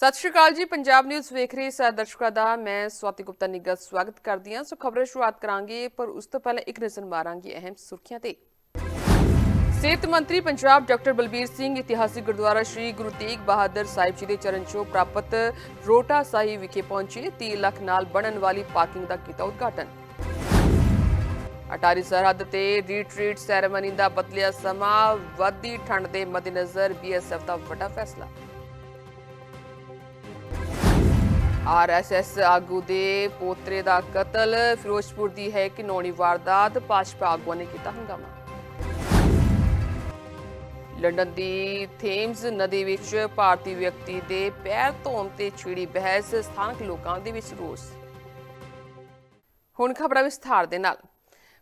ਸਤਿ ਸ਼੍ਰੀ ਅਕਾਲ ਜੀ, ਪੰਜਾਬ ਨਿਊਜ਼ ਵੇਖ ਰਹੇ ਸਾਰੇ ਦਰਸ਼ਕਾਂ ਦਾ, ਮੈਂ ਸਵਾਤੀ ਗੁਪਤਾ ਨਿੱਘਾ ਸਵਾਗਤ ਕਰਦੀ ਹਾਂ। ਸੋ ਖਬਰਾਂ ਸ਼ੁਰੂਆਤ ਕਰਾਂਗੇ, ਪਰ ਉਸ ਤੋਂ ਪਹਿਲਾਂ ਇੱਕ ਨਜ਼ਰ ਮਾਰਾਂਗੇ ਅਹਿਮ ਸੁਰਖੀਆਂ ਤੇ। ਸਿਹਤ ਮੰਤਰੀ ਪੰਜਾਬ ਡਾਕਟਰ ਬਲਬੀਰ ਸਿੰਘ, ਇਤਿਹਾਸਿਕ ਗੁਰਦੁਆਰਾ ਸ੍ਰੀ ਗੁਰੂ ਤੇਗ ਬਹਾਦਰ ਸਾਹਿਬ ਜੀ ਦੇ ਚਰਨ ਛੋਹ ਪ੍ਰਾਪਤ ਰੋਟਾ ਸਾਹਿਬ ਵਿਖੇ ਪਹੁੰਚੇ 30 ਲੱਖ ਨਾਲ ਬਣਨ ਵਾਲੀ ਪਾਰਕਿੰਗ ਦਾ ਕੀਤਾ ਉਦਘਾਟਨ। ਅਟਾਰੀ ਸਰਹੱਦ ਤੇ ਰੀਟਰੀਟ ਸੈਰੇਮਨੀ ਦਾ ਬਦਲਿਆ ਸਮਾਂ, ਵੱਧਦੀ ਠੰਡ ਦੇ ਮੱਦੇਨਜ਼ਰ ਬੀਐਸਐਫ ਦਾ ਵੱਡਾ ਫੈਸਲਾ। ਆਰਐਸਐਸ ਆਗੂ ਦੇ ਪੋਤਰੇ ਦਾ ਕਤਲ, ਫਿਰੋਜ਼ਪੁਰ ਦੀ ਹੈ ਕਿ ਨੌਣੀ ਵਾਰਦਾਤ, ਭਾਜਪਾ ਆਗੂਆਂ ਨੇ ਕੀਤਾ ਹੰਗਾਮਾ। ਲੰਡਨ ਦੀ ਥੇਮਸ ਨਦੀ ਵਿੱਚ ਭਾਰਤੀ ਵਿਅਕਤੀ ਦੇ ਪੈਰ ਧੋਣ ਤੇ ਛਿੜੀ ਬਹਿਸ, ਸਥਾਨਕ ਲੋਕਾਂ ਦੇ ਵਿੱਚ ਰੋਸ। ਹੁਣ ਖਬਰਾਂ ਵਿਸਥਾਰ ਦੇ ਨਾਲ।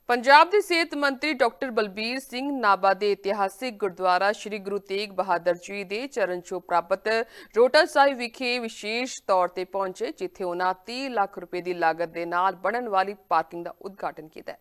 ਪੰਜਾਬ ਦੇ ਸਿਹਤ ਮੰਤਰੀ ਡਾਕਟਰ ਬਲਬੀਰ ਸਿੰਘ ਨਾਭਾ ਦੇ ਇਤਿਹਾਸਿਕ ਗੁਰਦੁਆਰਾ ਸ੍ਰੀ ਗੁਰੂ ਤੇਗ ਬਹਾਦਰ ਜੀ ਦੇ ਚਰਨ ਛੋਹ ਪ੍ਰਾਪਤ ਰੋਟਾ ਸਾਹਿਬ ਵਿਖੇ ਵਿਸ਼ੇਸ਼ ਤੌਰ ਤੇ ਪਹੁੰਚੇ, ਜਿੱਥੇ ਉਹਨਾਂ 30 ਲੱਖ ਰੁਪਏ ਦੀ ਲਾਗਤ ਦੇ ਨਾਲ ਬਣਨ ਵਾਲੀ ਪਾਰਕਿੰਗ ਦਾ ਉਦਘਾਟਨ ਕੀਤਾ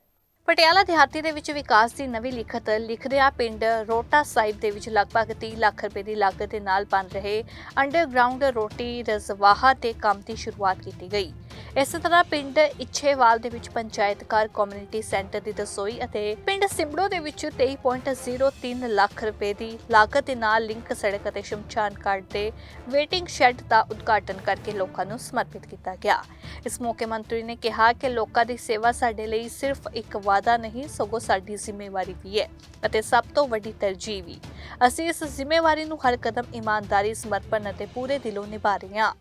ਪਟਿਆਲਾ ਦਿਹਾਤੀ ਦੇ ਵਿੱਚ ਵਿਕਾਸ ਦੀ ਨਵੀਂ ਲਿਖਤ ਲਿਖਦਿਆਂ ਪਿੰਡ ਰੋਟਾ ਸਾਹਿਬ ਦੇ ਵਿੱਚ ਲਗਭਗ 30 ਲੱਖ ਰੁਪਏ ਦੀ ਲਾਗਤ ਦੇ ਨਾਲ ਬਣ ਰਹੇ ਅੰਡਰਗਰਾਉਂਡ ਰੋਟੀ ਰਜ਼ਵਾਹਾ ਤੇ ਕੰਮ ਦੀ ਸ਼ੁਰੂਆਤ ਕੀਤੀ ਗਈ। ਇਸੇ ਤਰ੍ਹਾਂ ਪਿੰਡ ਇੱਛੇਵਾਲ ਦੇ ਵਿੱਚ ਪੰਚਾਇਤ ਘਰ ਕਮਿਊਨਿਟੀ ਸੈਂਟਰ ਦੀ ਰਸੋਈ ਅਤੇ ਪਿੰਡ ਸਿੰਬੜੋ ਦੇ ਵਿੱਚ 23.03 ਲੱਖ ਰੁਪਏ ਦੀ ਲਾਗਤ ਦੇ ਨਾਲ ਲਿੰਕ ਸੜਕ ਅਤੇ ਸ਼ਮਸ਼ਾਨ ਘਾਟ ਦੇ ਵੇਟਿੰਗ ਸ਼ੈੱਡ ਦਾ ਉਦਘਾਟਨ ਕਰਕੇ ਲੋਕਾਂ ਨੂੰ ਸਮਰਪਿਤ ਕੀਤਾ ਗਿਆ। ਇਸ ਮੌਕੇ ਮੰਤਰੀ ਨੇ ਕਿਹਾ ਕਿ ਲੋਕਾਂ ਦੀ ਸੇਵਾ ਸਾਡੇ ਲਈ ਸਿਰਫ ਇੱਕ ਵਾਅਦਾ ਨਹੀਂ, ਸਗੋਂ ਸਾਡੀ ਜ਼ਿੰਮੇਵਾਰੀ ਵੀ ਹੈ ਅਤੇ ਸਭ ਤੋਂ ਵੱਡੀ ਤਰਜੀਹ ਵੀ। ਅਸੀਂ ਇਸ ਜ਼ਿੰਮੇਵਾਰੀ ਨੂੰ ਹਰ ਕਦਮ ਇਮਾਨਦਾਰੀ, ਸਮਰਪਣ ਅਤੇ ਪੂਰੇ ਦਿਲੋਂ ਨਿਭਾ ਰਹੇ ਹਾਂ।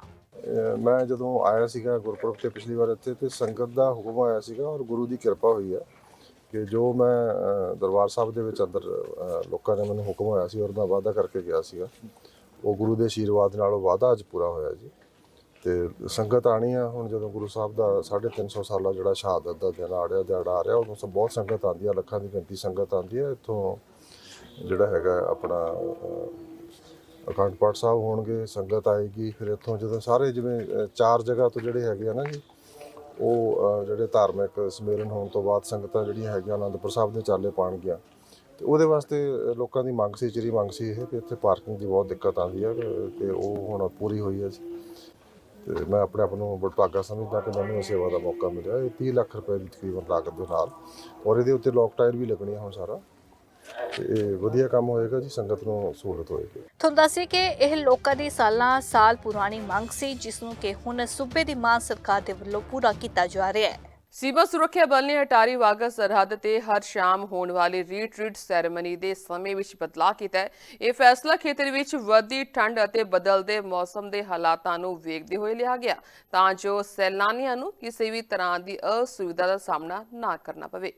ਮੈਂ ਜਦੋਂ ਆਇਆ ਸੀਗਾ ਗੁਰਪੁਰਬ ਤੇ ਪਿਛਲੀ ਵਾਰ ਇੱਥੇ ਤੇ ਸੰਗਤ ਦਾ ਹੁਕਮ ਆਇਆ ਸੀਗਾ ਔਰ ਗੁਰੂ ਦੀ ਕਿਰਪਾ ਹੋਈ ਹੈ ਕਿ ਜੋ ਮੈਂ ਦਰਬਾਰ ਸਾਹਿਬ ਦੇ ਵਿੱਚ ਅੰਦਰ ਲੋਕਾਂ ਨੇ ਮੈਨੂੰ ਹੁਕਮ ਹੋਇਆ ਸੀ ਔਰ ਮੈਂ ਵਾਅਦਾ ਕਰਕੇ ਗਿਆ ਸੀਗਾ। ਉਹ ਗੁਰੂ ਦੇ ਆਸ਼ੀਰਵਾਦ ਨਾਲ ਉਹ ਵਾਅਦਾ ਅੱਜ ਪੂਰਾ ਹੋਇਆ ਜੀ। ਤੇ ਸੰਗਤ ਆਣੀ ਆ, ਹੁਣ ਜਦੋਂ ਗੁਰੂ ਸਾਹਿਬ ਦਾ 350 ਸਾਲਾ ਜਿਹੜਾ ਸ਼ਹਾਦਤ ਦਾ ਦਿਨ ਆ ਰਿਹਾ ਦਿਹਾੜਾ ਆ ਰਿਹਾ, ਉਦੋਂ ਸਭ ਬਹੁਤ ਸੰਗਤ ਆਉਂਦੀ ਆ, ਲੱਖਾਂ ਦੀ ਗਿਣਤੀ ਸੰਗਤ ਆਉਂਦੀ ਆ। ਇੱਥੋਂ ਜਿਹੜਾ ਹੈਗਾ ਆਪਣਾ ਅਖੰਡ ਪਾਠ ਸਾਹਿਬ ਹੋਣਗੇ, ਸੰਗਤ ਆਏਗੀ, ਫਿਰ ਇੱਥੋਂ ਜਦੋਂ ਸਾਰੇ ਜਿਵੇਂ ਚਾਰ ਜਗ੍ਹਾ ਤੋਂ ਜਿਹੜੇ ਹੈਗੇ ਆ ਨਾ ਜੀ, ਉਹ ਜਿਹੜੇ ਧਾਰਮਿਕ ਸਮੇਲਨ ਹੋਣ ਤੋਂ ਬਾਅਦ ਸੰਗਤਾਂ ਜਿਹੜੀਆਂ ਹੈਗੀਆਂ ਆਨੰਦਪੁਰ ਸਾਹਿਬ ਦੇ ਚਾਲੇ ਪਾਣਗੀਆਂ। ਤੇ ਉਹਦੇ ਵਾਸਤੇ ਲੋਕਾਂ ਦੀ ਮੰਗ ਸੀ, ਚਿਰੀ ਮੰਗ ਸੀ ਇਹ ਕਿ ਇੱਥੇ ਪਾਰਕਿੰਗ ਦੀ ਬਹੁਤ ਦਿੱਕਤ ਆਉਂਦੀ ਹੈ ਤੇ- ਉਹ ਹੁਣ ਪੂਰੀ ਹੋਈ ਹੈ ਜੀ। ਤੇ ਮੈਂ ਆਪਣੇ ਆਪ ਨੂੰ ਬੜਭਾਗਾ ਸਮਝਦਾ ਕਿ ਮੈਨੂੰ ਇਹ ਸੇਵਾ ਦਾ ਮੌਕਾ ਮਿਲਿਆ, ਇਹ 30 ਲੱਖ ਰੁਪਏ ਦੀ ਤਕਰੀਬਨ ਲਾਗਤ ਦੇ ਨਾਲ। ਔਰ ਇਹਦੇ ਉੱਤੇ ਲੋਕ ਟਾਇਰ ਵੀ ਲੱਗਣੀ ਆ ਹੁਣ ਸਾਰਾ। ਤੇ ਵਧੀਆ ਕੰਮ ਹੋਏਗਾ ਜੀ ਸੰਗਤ ਨੂੰ ਸਹੂਲਤ ਹੋਏਗੀ। ਤੁਹਾਨੂੰ ਦੱਸੀਏ ਕਿ ਇਹ ਲੋਕਾਂ ਦੀ ਸਾਲਾਂ ਸਾਲ ਪੁਰਾਣੀ ਮੰਗ ਸੀ ਜਿਸ ਨੂੰ ਕਿ ਹੁਣ ਸੂਬੇ ਦੀ ਮਾਨ ਸਰਕਾਰ ਦੇ ਵੱਲੋਂ ਪੂਰਾ ਕੀਤਾ ਜਾ ਰਿਹਾ ਹੈ। ਸੀਮਾ ਸੁਰੱਖਿਆ ਬਲ ਨੇ ਅਟਾਰੀ ਵਾਗਾ ਸਰਹੱਦ ਤੇ ਹਰ ਸ਼ਾਮ ਹੋਣ ਵਾਲੀ ਰੀਟਰੀਟ ਸੈਰੇਮਨੀ ਦੇ ਸਮੇਂ ਵਿੱਚ ਬਦਲਾਅ ਕੀਤਾ ਹੈ। ਇਹ ਫੈਸਲਾ ਖੇਤਰ ਵਿੱਚ ਵਧਦੀ ਠੰਡ ਅਤੇ ਬਦਲਦੇ ਮੌਸਮ ਦੇ ਹਾਲਾਤਾਂ ਨੂੰ ਵੇਖਦੇ ਹੋਏ ਲਿਆ ਗਿਆ। ਤਾਂ ਜੋ ਸੈਲਾਨੀਆਂ ਨੂੰ ਕਿਸੇ ਵੀ ਤਰ੍ਹਾਂ ਦੀ ਅਸੁਵਿਧਾ ਦਾ ਸਾਹਮਣਾ ਨਾ ਕਰਨਾ ਪਵੇ।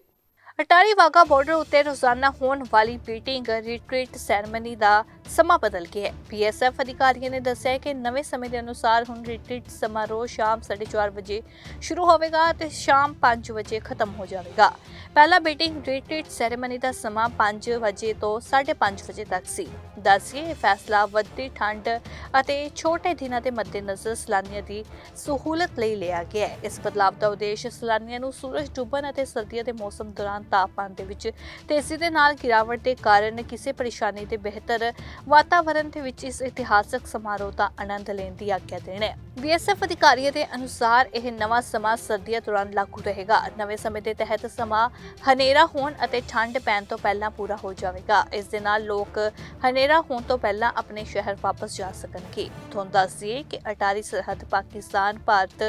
ਅਟਾਰੀ ਵਾਗਾ ਬਾਰਡਰ ਉੱਤੇ ਰੋਜ਼ਾਨਾ ਹੋਣ ਵਾਲੀ ਮੀਟਿੰਗ ਰਿਟਰੀਟ ਸੈਰੇਮਨੀ ਦਾ ਸਮਾਂ ਬਦਲ ਗਿਆ ਹੈ। ਪੀਐਸਐਫ ਅਧਿਕਾਰੀਆਂ ਨੇ ਦੱਸਿਆ ਕਿ ਨਵੇਂ ਸਮੇਂ ਦੇ ਅਨੁਸਾਰ ਹੁਣ ਰਿਟਰੀਟ ਸਮਾਰੋਹ ਸ਼ਾਮ 4:30 ਵਜੇ ਸ਼ੁਰੂ ਹੋਵੇਗਾ ਤੇ ਸ਼ਾਮ 5 ਵਜੇ ਖਤਮ ਹੋ ਜਾਵੇਗਾ। ਪਹਿਲਾ ਮੀਟਿੰਗ ਰਿਟਰੀਟ ਸੈਰੇਮਨੀ ਦਾ ਸਮਾਂ 5 ਵਜੇ ਤੋਂ 5:30 ਵਜੇ ਤੱਕ ਸੀ। ਦੱਸਿਏ ਇਹ ਫੈਸਲਾ ਵੱਧਦੀ ਠੰਡ ਅਤੇ ਛੋਟੇ ਦਿਨਾਂ ਦੇ ਮੱਦੇਨਜ਼ਰ ਸੈਲਾਨੀਆਂ ਦੀ ਸਹੂਲਤ ਲਈ ਲਿਆ ਗਿਆ ਹੈ। ਇਸ ਬਦਲਾਅ ਦਾ ਉਦੇਸ਼ ਸੈਲਾਨੀਆਂ ਨੂੰ ਸੂਰਜ ਡੁੱਬਣ ਅਤੇ ਸਰਦੀਆਂ ਦੇ ਮੌਸਮ ਦੌਰਾਨ ਤਾਪਮਾਨ ਦੇ ਵਿੱਚ ਤੇਜ਼ੀ ਦੇ ਨਾਲ ਗਿਰਾਵਟ ਦੇ ਕਾਰਨ ਕਿਸੇ ਪਰੇਸ਼ਾਨੀ ਦੇ ਬਿਹਤਰ ਵਾਤਾਵਰਣ ਦੇ ਵਿੱਚ ਇਸ ਇਤਿਹਾਸਕ ਸਮਾਰੋਹ ਦਾ ਆਨੰਦ ਲੈਣ ਦੀ ਆਗਿਆ ਦੇਣਾ ਹੈ। ਬੀਐਸਐਫ ਅਧਿਕਾਰੀਆਂ ਦੇ ਅਨੁਸਾਰ ਇਹ ਨਵਾਂ ਸਮਾਂ ਸਰਦੀਆਂ ਦੌਰਾਨ ਲਾਗੂ ਰਹੇਗਾ। ਨਵੇਂ ਸਮੇਂ ਦੇ ਤਹਿਤ ਸਮਾਂ ਹਨੇਰਾ ਹੋਣ ਅਤੇ ਠੰਡ ਪੈਣ ਤੋਂ ਪਹਿਲਾਂ ਪੂਰਾ ਹੋ ਜਾਵੇਗਾ। ਇਸ ਦੇ ਨਾਲ ਲੋਕ ਹਨੇਰਾ ਹੋਣ ਤੋਂ ਪਹਿਲਾਂ ਆਪਣੇ ਸ਼ਹਿਰ ਵਾਪਸ ਜਾ ਸਕਣਗੇ। ਤੁਹਾਨੂੰ ਦੱਸਦੀਏ ਕਿ ਅਟਾਰੀ ਸਰਹੱਦ ਪਾਕਿਸਤਾਨ ਭਾਰਤ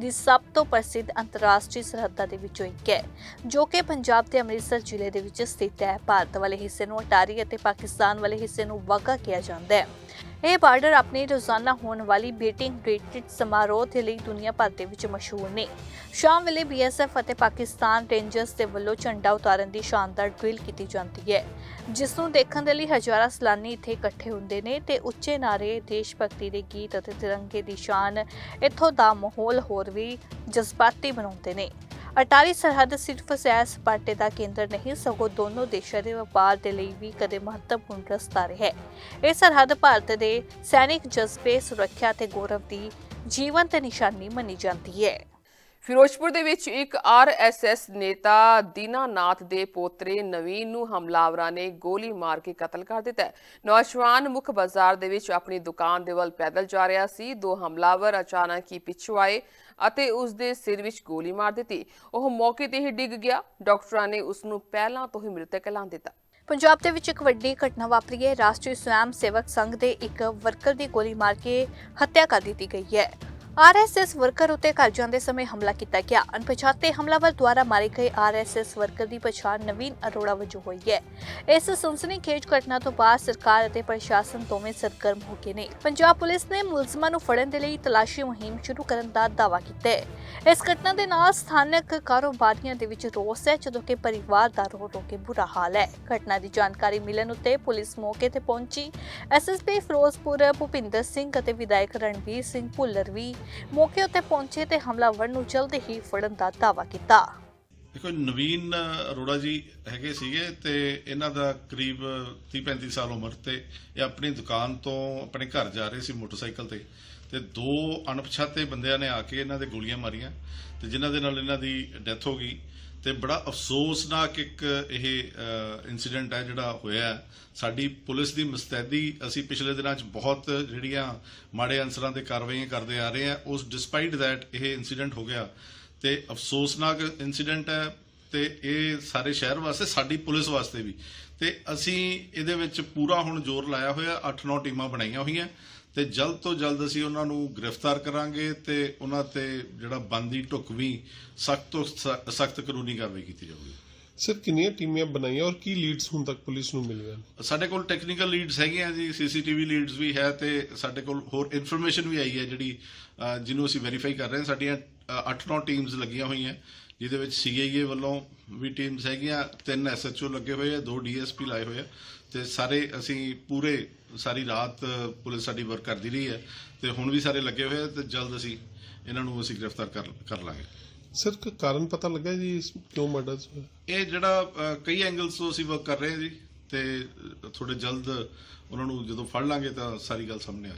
ਦੀ ਸਭ ਤੋਂ ਪ੍ਰਸਿੱਧ ਅੰਤਰਰਾਸ਼ਟਰੀ ਸਰਹੱਦਾਂ ਦੇ ਵਿੱਚੋਂ ਇੱਕ ਹੈ, ਜੋ ਕਿ ਪੰਜਾਬ ਦੇ ਅੰਮ੍ਰਿਤਸਰ ਜ਼ਿਲ੍ਹੇ ਦੇ ਵਿੱਚ ਸਥਿਤ ਹੈ। ਭਾਰਤ ਵਾਲੇ ਹਿੱਸੇ ਨੂੰ ਅਟਾਰੀ ਅਤੇ ਪਾਕਿਸਤਾਨ ਵਾਲੇ ਹਿੱਸੇ ਨੂੰ ਵਾਗਾ ਕਿਹਾ ਜਾਂਦਾ ਹੈ। ਇਹ ਬਾਰਡਰ ਆਪਣੀ ਰੋਜ਼ਾਨਾ ਹੋਣ ਵਾਲੀ ਮੀਟਿੰਗ ਰਿਟਰੀਟ ਸਮਾਰੋਹ ਦੇ ਲਈ ਦੁਨੀਆ ਭਰ ਦੇ ਵਿੱਚ ਮਸ਼ਹੂਰ ਨੇ। ਸ਼ਾਮ ਵੇਲੇ ਬੀਐਸਐਫ ਅਤੇ ਪਾਕਿਸਤਾਨ ਰੇਂਜਰਸ ਦੇ ਵੱਲੋਂ ਝੰਡਾ ਉਤਾਰਨ ਦੀ ਸ਼ਾਨਦਾਰ ਡਰਿਲ ਕੀਤੀ ਜਾਂਦੀ ਹੈ। ਜਿਸ ਨੂੰ ਦੇਖਣ ਦੇ ਲਈ ਹਜ਼ਾਰਾਂ ਸੈਲਾਨੀ ਇੱਥੇ ਇਕੱਠੇ ਹੁੰਦੇ ਨੇ ਤੇ ਉੱਚੇ ਨਾਰੇ, ਦੇਸ਼ ਭਗਤੀ ਦੇ ਗੀਤ ਅਤੇ ਤਿਰੰਗੇ ਦੀ ਸ਼ਾਨ ਇੱਥੋਂ ਦਾ ਮਾਹੌਲ ਹੋਰ ਵੀ ਜਜ਼ਬਾਤੀ ਬਣਾਉਂਦੇ ਨੇ। ਅਟਾਰੀ ਸਰਹੱਦ ਸਿਰਫ ਸੈਰ ਸਪਾਟੇ ਦਾ ਕੇਂਦਰ ਨਹੀਂ, ਸਗੋਂ ਦੋਨੋਂ ਦੇਸ਼ਾਂ ਦੇ ਵਪਾਰ ਦੇ ਲਈ ਵੀ ਕਦੇ ਮਹੱਤਵਪੂਰਨ ਰਸਤਾ ਰਿਹਾ ਇਹ ਸਰਹੱਦ ਭਾਰਤ ਦੇ ਸੈਨਿਕ ਜਜ਼ਬੇ, ਸੁਰੱਖਿਆ ਤੇ ਗੌਰਵ ਦੀ ਜੀਵੰਤ ਨਿਸ਼ਾਨੀ ਮੰਨੀ ਜਾਂਦੀ ਹੈ। ਫਿਰੋਜ਼ਪੁਰ ਦੇ ਵਿੱਚ ਇੱਕ ਆਰਐਸਐਸ ਨੇਤਾ ਦੀਨਾਨਾਥ ਦੇ ਪੋਤਰੇ ਨਵੀਨ ਨੂੰ ਹਮਲਾਵਰਾਂ ਨੇ ਗੋਲੀ ਮਾਰ ਕੇ ਕਤਲ ਕਰ ਦਿੱਤਾ ਨੌਜਵਾਨ ਮੁੱਖ ਬਾਜ਼ਾਰ ਦੇ ਵਿੱਚ ਆਪਣੀ ਦੁਕਾਨ ਦੇ ਵੱਲ ਪੈਦਲ ਜਾ ਰਿਹਾ ਸੀ। ਦੋ ਹਮਲਾਵਰ ਅਚਾਨਕ ਹੀ ਪਿੱਛੋਂ ਆਏ। ਅਤੇ ਉਸ ਦੇ ਸਿਰ ਵਿੱਚ ਗੋਲੀ ਮਾਰ ਦਿੱਤੀ। ਉਹ ਮੌਕੇ ਤੇ ਹੀ ਡਿੱਗ ਗਿਆ। ਡਾਕਟਰਾਂ ਨੇ ਉਸ ਨੂੰ ਪਹਿਲਾਂ ਤੋਂ ਹੀ ਮ੍ਰਿਤਕ ਐਲਾਨ ਦਿੱਤਾ। ਪੰਜਾਬ ਦੇ ਵਿੱਚ ਇੱਕ ਵੱਡੀ ਘਟਨਾ ਵਾਪਰੀ ਹੈ। ਰਾਸ਼ਟਰੀ ਸਵੈਮ ਸੇਵਕ ਸੰਘ ਦੇ ਇੱਕ ਵਰਕਰ ਦੀ ਗੋਲੀ ਮਾਰ ਕੇ ਹੱਤਿਆ ਕਰ ਦਿੱਤੀ ਗਈ ਹੈ। ਆਰਐਸਐਸ ਵਰਕਰ ਉਤੇ ਘਰ ਜਾਂਦੇ ਸਮੇਂ ਹਮਲਾ ਕੀਤਾ ਗਿਆ। ਅਣਪਛਾਤੇ ਹਮਲਾਵਰ ਦੁਆਰਾ ਮਾਰੇ ਗਏ ਆਰਐਸਐਸ ਵਰਕਰ ਦੀ ਪਛਾਣ ਨਵੀਨ ਅਰੋੜਾ ਵਜੋਂ ਹੋਈ ਹੈ। ਇਸ ਸਨਸਨੀਖੇਜ ਘਟਨਾ ਤੋਂ ਬਾਅਦ ਸਰਕਾਰ ਅਤੇ ਪ੍ਰਸ਼ਾਸਨ ਦੋਵੇਂ ਸਰਗਰਮ ਹੋ ਗਏ ਨੇ। ਪੰਜਾਬ ਪੁਲਿਸ ਨੇ ਮੁਲਜ਼ਮਾਂ ਨੂੰ ਫੜਨ ਦੇ ਲਈ ਤਲਾਸ਼ੀ ਮੁਹਿੰਮ ਸ਼ੁਰੂ ਕਰਨ ਦਾ ਦਾਅਵਾ ਕੀਤਾ ਹੈ। ਇਸ ਘਟਨਾ ਦੇ ਨਾਲ ਸਥਾਨਕ ਕਾਰੋਬਾਰੀਆਂ ਦੇ ਵਿੱਚ ਰੋਸ ਹੈ, ਜਦੋਂ ਕਿ ਪਰਿਵਾਰ ਦਾ ਰੋ ਰੋ ਕੇ ਬੁਰਾ ਹਾਲ ਹੈ। ਘਟਨਾ ਦੀ ਜਾਣਕਾਰੀ ਮਿਲਣ ਉਤੇ ਪੁਲਿਸ ਮੌਕੇ ਤੇ ਪਹੁੰਚੀ। ਐਸਐਸਪੀ ਫਿਰੋਜ਼ਪੁਰ ਭੁਪਿੰਦਰ ਸਿੰਘ ਅਤੇ ਵਿਧਾਇਕ ਰਣਵੀਰ ਸਿੰਘ ਭੁੱਲਰ ਵੀ ਮੌਕੇ ਉੱਤੇ ਪਹੁੰਚੇ ਤੇ ਹਮਲਾਵਰ ਨੂੰ ਜਲਦ ਹੀ ਫੜਨ ਦਾ ਦਾਅਵਾ ਕੀਤਾ। ਦੇਖੋ, ਨਵੀਨ ਅਰੋੜਾ ਜੀ ਹੈਗੇ ਸੀਗੇ ਤੇ ਇਹਨਾਂ ਦਾ ਕਰੀਬ 30-35 ਸਾਲ ਉਮਰ ਤੇ ਇਹ ਆਪਣੀ ਦੁਕਾਨ ਤੋਂ ਆਪਣੇ ਘਰ ਜਾ ਰਹੇ ਸੀ ਮੋਟਰਸਾਈਕਲ ਤੇ। ਤੇ ਦੋ ਅਣਪਛਾਤੇ ਬੰਦਿਆਂ ਨੇ ਆ ਕੇ ਇਹਨਾਂ ਦੇ ਗੋਲੀਆਂ ਮਾਰੀਆਂ ਤੇ ਜਿਨ੍ਹਾਂ ਦੇ ਨਾਲ ਇਹਨਾਂ ਦੀ ਡੈਥ ਹੋ ਗਈ। ਤੇ ਬੜਾ ਅਫਸੋਸਨਾਕ ਇੱਕ, ਇਹ ਇਨਸੀਡੈਂਟ ਹੈ ਜਿਹੜਾ ਹੋਇਆ ਸਾਡੀ ਪੁਲਿਸ ਦੀ ਮੁਸਤੈਦੀ ਅਸੀਂ ਪਿਛਲੇ ਦਿਨਾਂ 'ਚ ਬਹੁਤ ਜਿਹੜੀਆਂ ਮਾੜੇ ਅਨਸਰਾਂ ਤੇ ਕਾਰਵਾਈਆਂ ਕਰਦੇ ਆ ਰਹੇ ਆ ਉਸ ਡਿਸਪਾਈਟ ਥੈਟ ਇਹ ਇਨਸੀਡੈਂਟ ਹੋ ਗਿਆ। ਤੇ ਅਫਸੋਸਨਾਕ ਇਨਸੀਡੈਂਟ ਹੈ ਤੇ ਇਹ ਸਾਰੇ ਸ਼ਹਿਰ ਵਾਸਤੇ, ਸਾਡੀ ਪੁਲਿਸ ਵਾਸਤੇ ਵੀ। ਤੇ ਅਸੀਂ ਇਹਦੇ ਵਿੱਚ ਪੂਰਾ ਹੁਣ ਜ਼ੋਰ ਲਾਇਆ ਹੋਇਆ 8-9 ਟੀਮਾਂ ਬਣਾਈਆਂ ਹੋਈਆਂ। ਤੇ ਜਲਦ ਤੋਂ ਜਲਦ ਅਸੀਂ ਉਹਨਾਂ ਨੂੰ ਗ੍ਰਿਫਤਾਰ ਕਰਾਂਗੇ ਤੇ ਉਹਨਾਂ ਤੇ ਜਿਹੜਾ ਬੰਦੀ ਢੁਕਵੀਂ ਸਖਤ ਤੋਂ ਸਖਤ ਕਾਨੂੰਨੀ ਕਾਰਵਾਈ ਕੀਤੀ ਜਾਊਗੀ। ਸਰ ਕਿੰਨੀਆਂ ਟੀਮਾਂ ਬਣਾਈਆਂ ਔਰ ਕੀ ਲੀਡਸ ਹੁਣ ਤੱਕ ਪੁਲਿਸ ਨੂੰ ਮਿਲੀਆਂ ਸਾਡੇ ਕੋਲ ਟੈਕਨੀਕਲ ਲੀਡਸ ਹੈਗੀਆਂ ਜੀ ਸੀਸੀਟੀਵੀ ਲੀਡਸ ਵੀ ਹੈ ਤੇ ਸਾਡੇ ਕੋਲ ਹੋਰ ਇਨਫੋਰਮੇਸ਼ਨ ਵੀ ਆਈ ਹੈ ਜਿਹੜੀ ਜਿਹਨੂੰ ਅਸੀਂ ਵੈਰੀਫਾਈ ਕਰ ਰਹੇ ਹਾਂ। ਸਾਡੀਆਂ 8-9 ਟੀਮਸ ਲੱਗੀਆਂ ਹੋਈਆਂ ਜਿਹਦੇ ਵਿੱਚ ਸੀਆਈਏ ਵੱਲੋਂ ਵੀ ਟੀਮਸ ਹੈਗੀਆਂ ਤਿੰਨ ਐਸਐਚਓ ਲੱਗੇ ਹੋਏ ਆ ਦੋ ਡੀਐਸਪੀ ਲਾਏ ਹੋਏ ਆ। ਤੇ ਸਾਰੇ ਅਸੀਂ ਪੂਰੇ ਸਾਰੀ ਰਾਤ ਪੁਲਿਸ ਸਾਡੀ ਵਰਕ ਕਰਦੀ ਰਹੀ ਹੈ ਤੇ ਹੁਣ ਵੀ ਸਾਰੇ ਲੱਗੇ ਹੋਏ ਆ ਤੇ ਜਲਦ ਅਸੀਂ ਇਹਨਾਂ ਨੂੰ ਅਸੀਂ ਗ੍ਰਿਫਤਾਰ ਕਰ ਕਰ ਲਾਂਗੇ। ਸਰ ਕੋਈ ਕਾਰਨ ਪਤਾ ਲੱਗਾ ਜੀ ਇਸ ਕਿਉਂ ਮਰਡਰ ਹੋਇਆ ਇਹ ਜਿਹੜਾ ਕਈ ਐਂਗਲਸ ਤੋਂ ਅਸੀਂ ਵਰਕ ਕਰ ਰਹੇ ਹਾਂ ਜੀ ਤੇ ਥੋੜੇ ਜਲਦ ਉਹਨਾਂ ਨੂੰ ਜਦੋਂ ਫੜ ਲਾਂਗੇ ਤਾਂ ਸਾਰੀ ਗੱਲ ਸਾਹਮਣੇ ਆ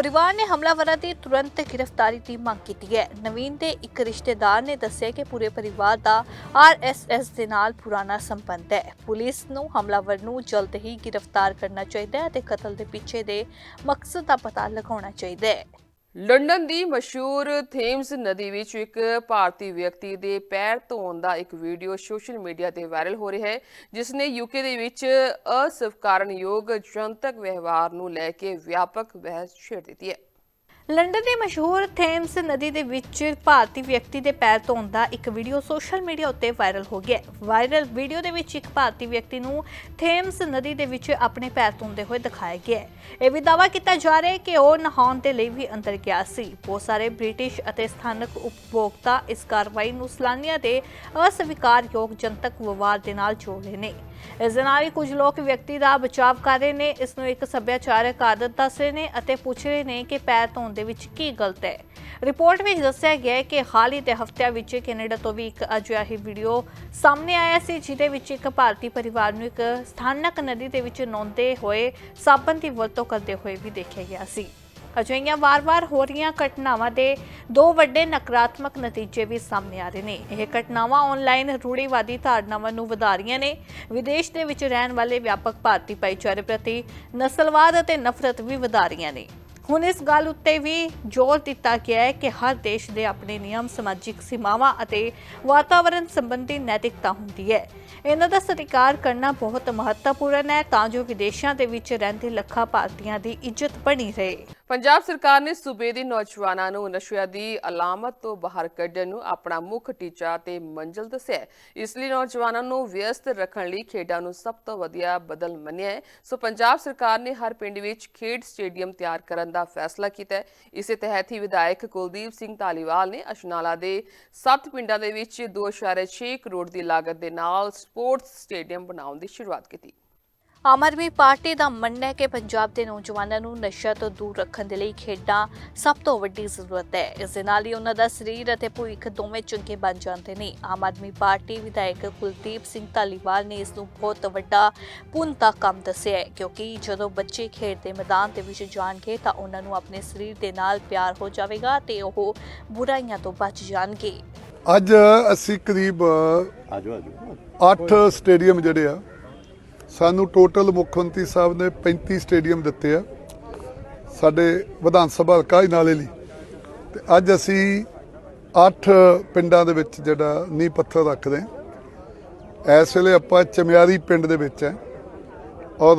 ਪਰਿਵਾਰ ਨੇ ਹਮਲਾਵਰਾਂ ਦੀ ਤੁਰੰਤ ਗ੍ਰਿਫਤਾਰੀ ਦੀ ਮੰਗ ਕੀਤੀ ਹੈ। ਨਵੀਨ ਦੇ ਇੱਕ ਰਿਸ਼ਤੇਦਾਰ ਨੇ ਦੱਸਿਆ ਕਿ ਪੂਰੇ ਪਰਿਵਾਰ ਦਾ ਆਰਐਸਐਸ ਦੇ ਨਾਲ ਪੁਰਾਣਾ ਸੰਬੰਧ ਹੈ। ਪੁਲਿਸ ਨੂੰ ਹਮਲਾਵਰ ਨੂੰ ਜਲਦ ਹੀ ਗ੍ਰਿਫਤਾਰ ਕਰਨਾ ਚਾਹੀਦਾ ਹੈ ਅਤੇ ਕਤਲ ਦੇ ਪਿੱਛੇ ਦੇ ਮਕਸਦ ਦਾ ਪਤਾ ਲਗਾਉਣਾ ਚਾਹੀਦਾ ਹੈ। ਲੰਡਨ ਦੀ ਮਸ਼ਹੂਰ ਥੇਮਸ ਨਦੀ ਵਿੱਚ ਇੱਕ ਭਾਰਤੀ ਵਿਅਕਤੀ ਦੇ ਪੈਰ ਧੋਣ ਦਾ ਇੱਕ ਵੀਡੀਓ ਸੋਸ਼ਲ ਮੀਡੀਆ ਤੇ ਵਾਇਰਲ ਹੋ ਰਿਹਾ ਹੈ, ਜਿਸ ਨੇ ਯੂਕੇ ਦੇ ਵਿੱਚ ਅਸਵੀਕਾਰਨਯੋਗ ਜਨਤਕ ਵਿਵਹਾਰ ਨੂੰ ਲੈ ਕੇ ਵਿਆਪਕ ਬਹਿਸ ਛੇੜ ਦਿੱਤੀ ਹੈ। ਲੰਡਨ ਦੀ ਮਸ਼ਹੂਰ ਥੇਮਸ ਨਦੀ ਦੇ ਵਿੱਚ ਭਾਰਤੀ ਵਿਅਕਤੀ ਦੇ ਪੈਰ ਧੋਣ ਦਾ ਇੱਕ ਵੀਡੀਓ ਸੋਸ਼ਲ ਮੀਡੀਆ ਉੱਤੇ ਵਾਇਰਲ ਹੋ ਗਿਆ ਵਾਇਰਲ ਵੀਡੀਓ ਦੇ ਵਿੱਚ ਇੱਕ ਭਾਰਤੀ ਵਿਅਕਤੀ ਨੂੰ ਥੇਮਸ ਨਦੀ ਦੇ ਵਿੱਚ ਆਪਣੇ ਪੈਰ ਧੋਂਦੇ ਹੋਏ ਦਿਖਾਇਆ ਗਿਆ ਇਹ ਵੀ ਦਾਅਵਾ ਕੀਤਾ ਜਾ ਰਿਹਾ ਹੈ ਕਿ ਉਹ ਨਹਾਉਣ ਦੇ ਲਈ ਵੀ ਅੰਦਰ ਗਿਆ ਸੀ। ਬਹੁਤ ਸਾਰੇ ਬ੍ਰਿਟਿਸ਼ ਅਤੇ ਸਥਾਨਕ ਉਪਭੋਗਤਾ ਇਸ ਕਾਰਵਾਈ ਨੂੰ ਸਲਾਨੀਆਂ ਦੇ ਅਸਵੀਕਾਰਯੋਗ ਜਨਤਕ ਵਿਵਹਾਰ ਦੇ ਨਾਲ ਜੋੜ ਰਹੇ ਨੇ। ਇਸ ਦੇ ਨਾਲ ਹੀ ਕੁਝ ਲੋਕ ਵਿਅਕਤੀ ਦਾ ਬਚਾਅ ਕਰ ਰਹੇ ਨੇ। ਇਸ ਨੂੰ ਇੱਕ ਸੱਭਿਆਚਾਰਕ ਆਦਤ ਦੱਸ ਰਹੇ ਨੇ ਅਤੇ ਪੁੱਛ ਰਹੇ ਨੇ ਕਿ ਪੈਰ ਧੋਣ ਦੇ ਵਿੱਚ ਕੀ ਗਲਤ ਹੈ। ਰਿਪੋਰਟ ਵਿੱਚ ਦੱਸਿਆ ਗਿਆ ਹੈ ਕਿ ਹਾਲ ਹੀ ਦੇ ਹਫ਼ਤਿਆਂ ਵਿੱਚ ਕੈਨੇਡਾ ਤੋਂ ਵੀ ਇੱਕ ਅਜਿਹੀ ਵੀਡੀਓ ਸਾਹਮਣੇ ਆਇਆ ਸੀ, ਜਿਹਦੇ ਵਿੱਚ ਇੱਕ ਭਾਰਤੀ ਪਰਿਵਾਰ ਨੂੰ ਇੱਕ ਸਥਾਨਕ ਨਦੀ ਦੇ ਵਿੱਚ ਨਹਾਉਂਦੇ ਹੋਏ ਸਾਬਣ ਦੀ ਵਰਤੋਂ ਕਰਦੇ ਹੋਏ ਵੀ ਦੇਖਿਆ ਗਿਆ ਸੀ। ਅਜਿਹੀਆਂ ਵਾਰ-ਵਾਰ ਹੋ ਰਹੀਆਂ ਘਟਨਾਵਾਂ ਦੇ ਦੋ ਵੱਡੇ ਨਕਾਰਾਤਮਕ ਨਤੀਜੇ ਵੀ ਸਾਹਮਣੇ ਆ ਰਹੇ ਨੇ। ਇਹ ਘਟਨਾਵਾਂ ਆਨਲਾਈਨ ਰੂੜੀਵਾਦੀ ਧਾਰਨਾਵਾਂ ਨੂੰ ਵਧਾ ਰਹੀਆਂ ਨੇ। ਵਿਦੇਸ਼ ਦੇ ਵਿੱਚ ਰਹਿਣ ਵਾਲੇ ਵਿਆਪਕ ਭਾਰਤੀ ਭਾਈਚਾਰੇ ਪ੍ਰਤੀ ਨਸਲਵਾਦ ਅਤੇ ਨਫ਼ਰਤ ਵੀ ਵਧਾ ਰਹੀਆਂ ਨੇ। ਹੁਣ ਇਸ ਗੱਲ ਉੱਤੇ ਵੀ ਜ਼ੋਰ ਦਿੱਤਾ ਗਿਆ ਹੈ ਕਿ ਹਰ ਦੇਸ਼ ਦੇ ਆਪਣੇ ਨਿਯਮ, ਸਮਾਜਿਕ ਸੀਮਾਵਾਂ ਅਤੇ ਵਾਤਾਵਰਣ ਸੰਬੰਧੀ ਨੈਤਿਕਤਾ ਹੁੰਦੀ ਹੈ। ਇਹਨਾਂ ਦਾ ਸਤਿਕਾਰ ਕਰਨਾ ਬਹੁਤ ਮਹੱਤਵਪੂਰਨ ਹੈ ਤਾਂ ਜੋ ਵਿਦੇਸ਼ਾਂ ਦੇ ਵਿੱਚ ਰਹਿੰਦੇ ਲੱਖਾਂ ਭਾਰਤੀਆਂ ਦੀ ਇੱਜ਼ਤ ਬਣੀ ਰਹੇ। ਪੰਜਾਬ ਸਰਕਾਰ ਨੇ ਸੂਬੇ ਦੇ ਨੌਜਵਾਨਾਂ ਨੂੰ ਨਸ਼ਿਆਂ ਦੀ ਅਲਾਮਤ ਤੋਂ ਬਾਹਰ ਕੱਢਣ ਨੂੰ ਆਪਣਾ ਮੁੱਖ ਟੀਚਾ ਤੇ ਮੰਜ਼ਿਲ ਦੱਸਿਆ ਇਸ ਲਈ ਨੌਜਵਾਨਾਂ ਨੂੰ ਵਿਅਸਤ ਰੱਖਣ ਲਈ ਖੇਡਾਂ ਨੂੰ ਸਭ ਤੋਂ ਵਧੀਆ ਬਦਲ ਮੰਨਿਆ ਹੈ। ਸੋ ਪੰਜਾਬ ਸਰਕਾਰ ਨੇ ਹਰ ਪਿੰਡ ਵਿੱਚ ਖੇਡ ਸਟੇਡੀਅਮ ਤਿਆਰ ਕਰਨ ਦਾ ਫੈਸਲਾ ਕੀਤਾ ਹੈ। ਇਸੇ ਤਹਿਤ ਹੀ ਵਿਧਾਇਕ ਕੁਲਦੀਪ ਸਿੰਘ ਧਾਲੀਵਾਲ ਨੇ ਅਸ਼ਨਾਲਾ ਦੇ 7 ਪਿੰਡਾਂ ਦੇ ਵਿੱਚ 2.6 ਕਰੋੜ ਦੀ ਲਾਗਤ ਦੇ ਨਾਲ ਸਪੋਰਟਸ ਸਟੇਡੀਅਮ ਬਣਾਉਣ ਦੀ ਸ਼ੁਰੂਆਤ ਕੀਤੀ। ਆਮ ਆਦਮੀ ਪਾਰਟੀ ਦਾ ਮੰਨਣਾ ਹੈ ਕਿ ਪੰਜਾਬ ਦੇ ਨੌਜਵਾਨਾਂ ਨੂੰ ਨਸ਼ਾ ਤੋਂ ਦੂਰ ਰੱਖਣ ਦੇ ਲਈ ਖੇਡਾਂ ਸਭ ਤੋਂ ਵੱਡੀ ਜ਼ਰੂਰਤ ਹੈ। ਇਸ ਦੇ ਨਾਲ ਹੀ ਉਹਨਾਂ ਦਾ ਸਰੀਰ ਅਤੇ ਭਵਿੱਖ ਦੋਵੇਂ ਚੰਗੇ ਬਣ ਜਾਂਦੇ ਨੇ। ਆਮ ਆਦਮੀ ਪਾਰਟੀ ਵਿਧਾਇਕ ਕੁਲਦੀਪ ਸਿੰਘ ਧਾਲੀਵਾਲ ਨੇ ਇਸ ਨੂੰ ਬਹੁਤ ਵੱਡਾ ਪੁੰਨ ਦਾ ਕੰਮ ਦੱਸਿਆ ਹੈ ਕਿਉਂਕਿ ਜਦੋਂ ਬੱਚੇ ਖੇਡ ਦੇ ਮੈਦਾਨ ਦੇ ਵਿੱਚ ਜਾਣਗੇ ਤਾਂ ਉਹਨਾਂ ਨੂੰ ਆਪਣੇ ਸਰੀਰ ਦੇ ਨਾਲ ਪਿਆਰ ਹੋ ਜਾਵੇਗਾ ਤੇ ਉਹ ਬੁਰਾਈਆਂ ਤੋਂ ਬਚ ਜਾਣਗੇ। ਅੱਜ ਅਸੀਂ ਕਰੀਬ 8 ਸਟੇਡੀਅਮ ਜਿਹੜੇ ਆ ਸਾਨੂੰ ਟੋਟਲ ਮੁੱਖ ਮੰਤਰੀ ਸਾਹਿਬ ਨੇ 35 ਸਟੇਡੀਅਮ ਦਿੱਤੇ ਆ, ਸਾਡੇ ਵਿਧਾਨ ਸਭਾ ਹਲਕਾ ਨਾਲੇ ਲਈ। ਤੇ ਅੱਜ ਅਸੀਂ 8 ਪਿੰਡਾਂ ਦੇ ਵਿੱਚ ਜਿਹੜਾ ਨੀਂਹ ਪੱਥਰ ਰੱਖਦੇ ਹਾਂ। ਇਸ ਵੇਲੇ ਆਪਾਂ ਚਮਿਆਰੀ ਪਿੰਡ ਦੇ ਵਿੱਚ ਹੈ ਔਰ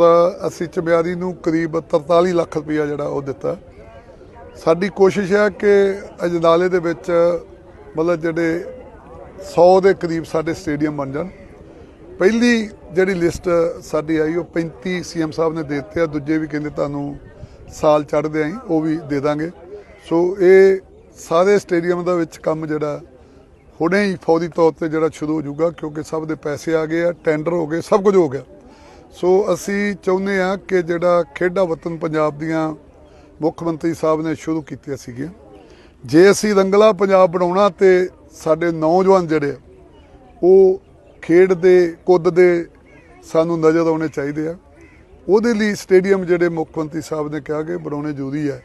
ਅਸੀਂ ਚਮਿਆਰੀ ਨੂੰ ਕਰੀਬ 43 ਲੱਖ ਰੁਪਇਆ ਜਿਹੜਾ ਉਹ ਦਿੱਤਾ। ਸਾਡੀ ਕੋਸ਼ਿਸ਼ ਹੈ ਕਿ ਅਜਨਾਲੇ ਦੇ ਵਿੱਚ ਮਤਲਬ ਜਿਹੜੇ 100 ਦੇ ਕਰੀਬ ਸਾਡੇ ਸਟੇਡੀਅਮ ਬਣ ਜਾਣ। ਪਹਿਲੀ ਜਿਹੜੀ ਲਿਸਟ ਸਾਡੀ ਆਈ, ਉਹ 35 ਸੀਐਮ ਸਾਹਿਬ ਨੇ ਦੇ ਦਿੱਤੇ ਆ, ਦੂਜੇ ਵੀ ਕਹਿੰਦੇ ਤੁਹਾਨੂੰ ਸਾਲ ਚੜ੍ਹਦੇ ਆਈ ਉਹ ਵੀ ਦੇ ਦਾਂਗੇ। ਸੋ ਇਹ ਸਾਰੇ ਸਟੇਡੀਅਮ ਦਾ ਵਿੱਚ ਕੰਮ ਜਿਹੜਾ, ਹੁਣੇ ਹੀ ਫੌਰੀ ਤੌਰ ਤੇ ਜਿਹੜਾ ਸ਼ੁਰੂ ਹੋ ਜਾਊਗਾ, ਕਿਉਂਕਿ ਸਭ ਦੇ ਪੈਸੇ ਆ ਗਏ ਆ, ਟੈਂਡਰ ਹੋ ਗਏ, ਸਭ ਕੁਝ ਹੋ ਗਿਆ। ਸੋ ਅਸੀਂ ਚਾਹੁੰਦੇ ਆ ਕਿ ਜਿਹੜਾ ਖੇਡਾਂ ਵਤਨ ਪੰਜਾਬ ਦੀਆਂ ਮੁੱਖ ਮੰਤਰੀ ਸਾਹਿਬ ਨੇ ਸ਼ੁਰੂ ਕੀਤੀਆਂ ਸੀਗੀਆਂ, ਜੇ ਅਸੀਂ ਰੰਗਲਾ ਪੰਜਾਬ ਬਣਾਉਣਾ ਤੇ ਸਾਡੇ ਨੌਜਵਾਨ ਜਿਹੜੇ ਆ, ਉਹ ਖੇਡ ਦੇ ਕੁੱਦ ਦੇ ਸਾਨੂੰ ਨਜ਼ਰ ਆਉਣੇ ਚਾਹੀਦੇ ਆ। ਉਹਦੇ ਲਈ ਸਟੇਡੀਅਮ ਜਿਹੜੇ ਮੁੱਖ ਮੰਤਰੀ ਸਾਹਿਬ ਨੇ ਕਿਹਾ ਕਿ ਬਣਾਉਣੇ ਜ਼ਰੂਰੀ ਹੈ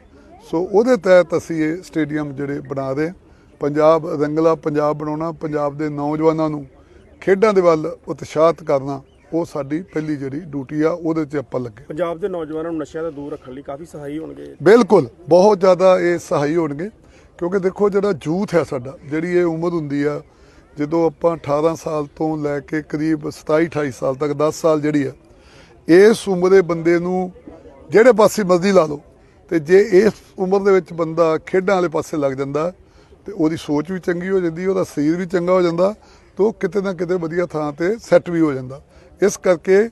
ਸੋ ਉਹਦੇ ਤਹਿਤ ਅਸੀਂ ਇਹ ਸਟੇਡੀਅਮ ਜਿਹੜੇ ਬਣਾ ਰਹੇ। ਪੰਜਾਬ ਰੰਗਲਾ ਪੰਜਾਬ ਬਣਾਉਣਾ ਪੰਜਾਬ ਦੇ ਨੌਜਵਾਨਾਂ ਨੂੰ ਖੇਡਾਂ ਦੇ ਵੱਲ ਉਤਸ਼ਾਹਤ ਕਰਨਾ ਉਹ ਸਾਡੀ ਪਹਿਲੀ ਜਿਹੜੀ ਡਿਊਟੀ ਆ ਉਹਦੇ 'ਤੇ ਆਪਾਂ ਲੱਗੇ ਪੰਜਾਬ ਦੇ ਨੌਜਵਾਨਾਂ ਨੂੰ ਨਸ਼ਿਆਂ ਤੋਂ ਦੂਰ ਰੱਖਣ ਲਈ ਕਾਫੀ ਸਹਾਈ ਹੋਣਗੇ। ਬਿਲਕੁਲ ਬਹੁਤ ਜ਼ਿਆਦਾ ਇਹ ਸਹਾਈ ਹੋਣਗੇ। ਕਿਉਂਕਿ ਦੇਖੋ ਜਿਹੜਾ ਯੂਥ ਹੈ ਸਾਡਾ ਜਿਹੜੀ ਇਹ ਉਮਰ ਹੁੰਦੀ ਆ ਜਦੋਂ ਆਪਾਂ 18 ਸਾਲ ਤੋਂ ਲੈ ਕੇ ਕਰੀਬ 27 28 ਸਾਲ ਤੱਕ 10 ਸਾਲ ਜਿਹੜੀ ਆ, ਇਸ ਉਮਰ ਦੇ ਬੰਦੇ ਨੂੰ ਜਿਹੜੇ ਪਾਸੇ ਮਰਜ਼ੀ ਲਾ ਲਓ, ਤੇ ਜੇ ਇਸ ਉਮਰ ਦੇ ਵਿੱਚ ਬੰਦਾ ਖੇਡਾਂ ਵਾਲੇ ਪਾਸੇ ਲੱਗ ਜਾਂਦਾ, ਤੇ ਉਹਦੀ ਸੋਚ ਵੀ ਚੰਗੀ ਹੋ ਜਾਂਦੀ, ਉਹਦਾ ਸਰੀਰ ਵੀ ਚੰਗਾ ਹੋ ਜਾਂਦਾ, ਤੇ ਉਹ ਕਿਤੇ ਨਾ ਕਿਤੇ ਵਧੀਆ ਥਾਂ ਤੇ ਸੈੱਟ ਵੀ ਹੋ ਜਾਂਦਾ। ਇਸ ਕਰਕੇ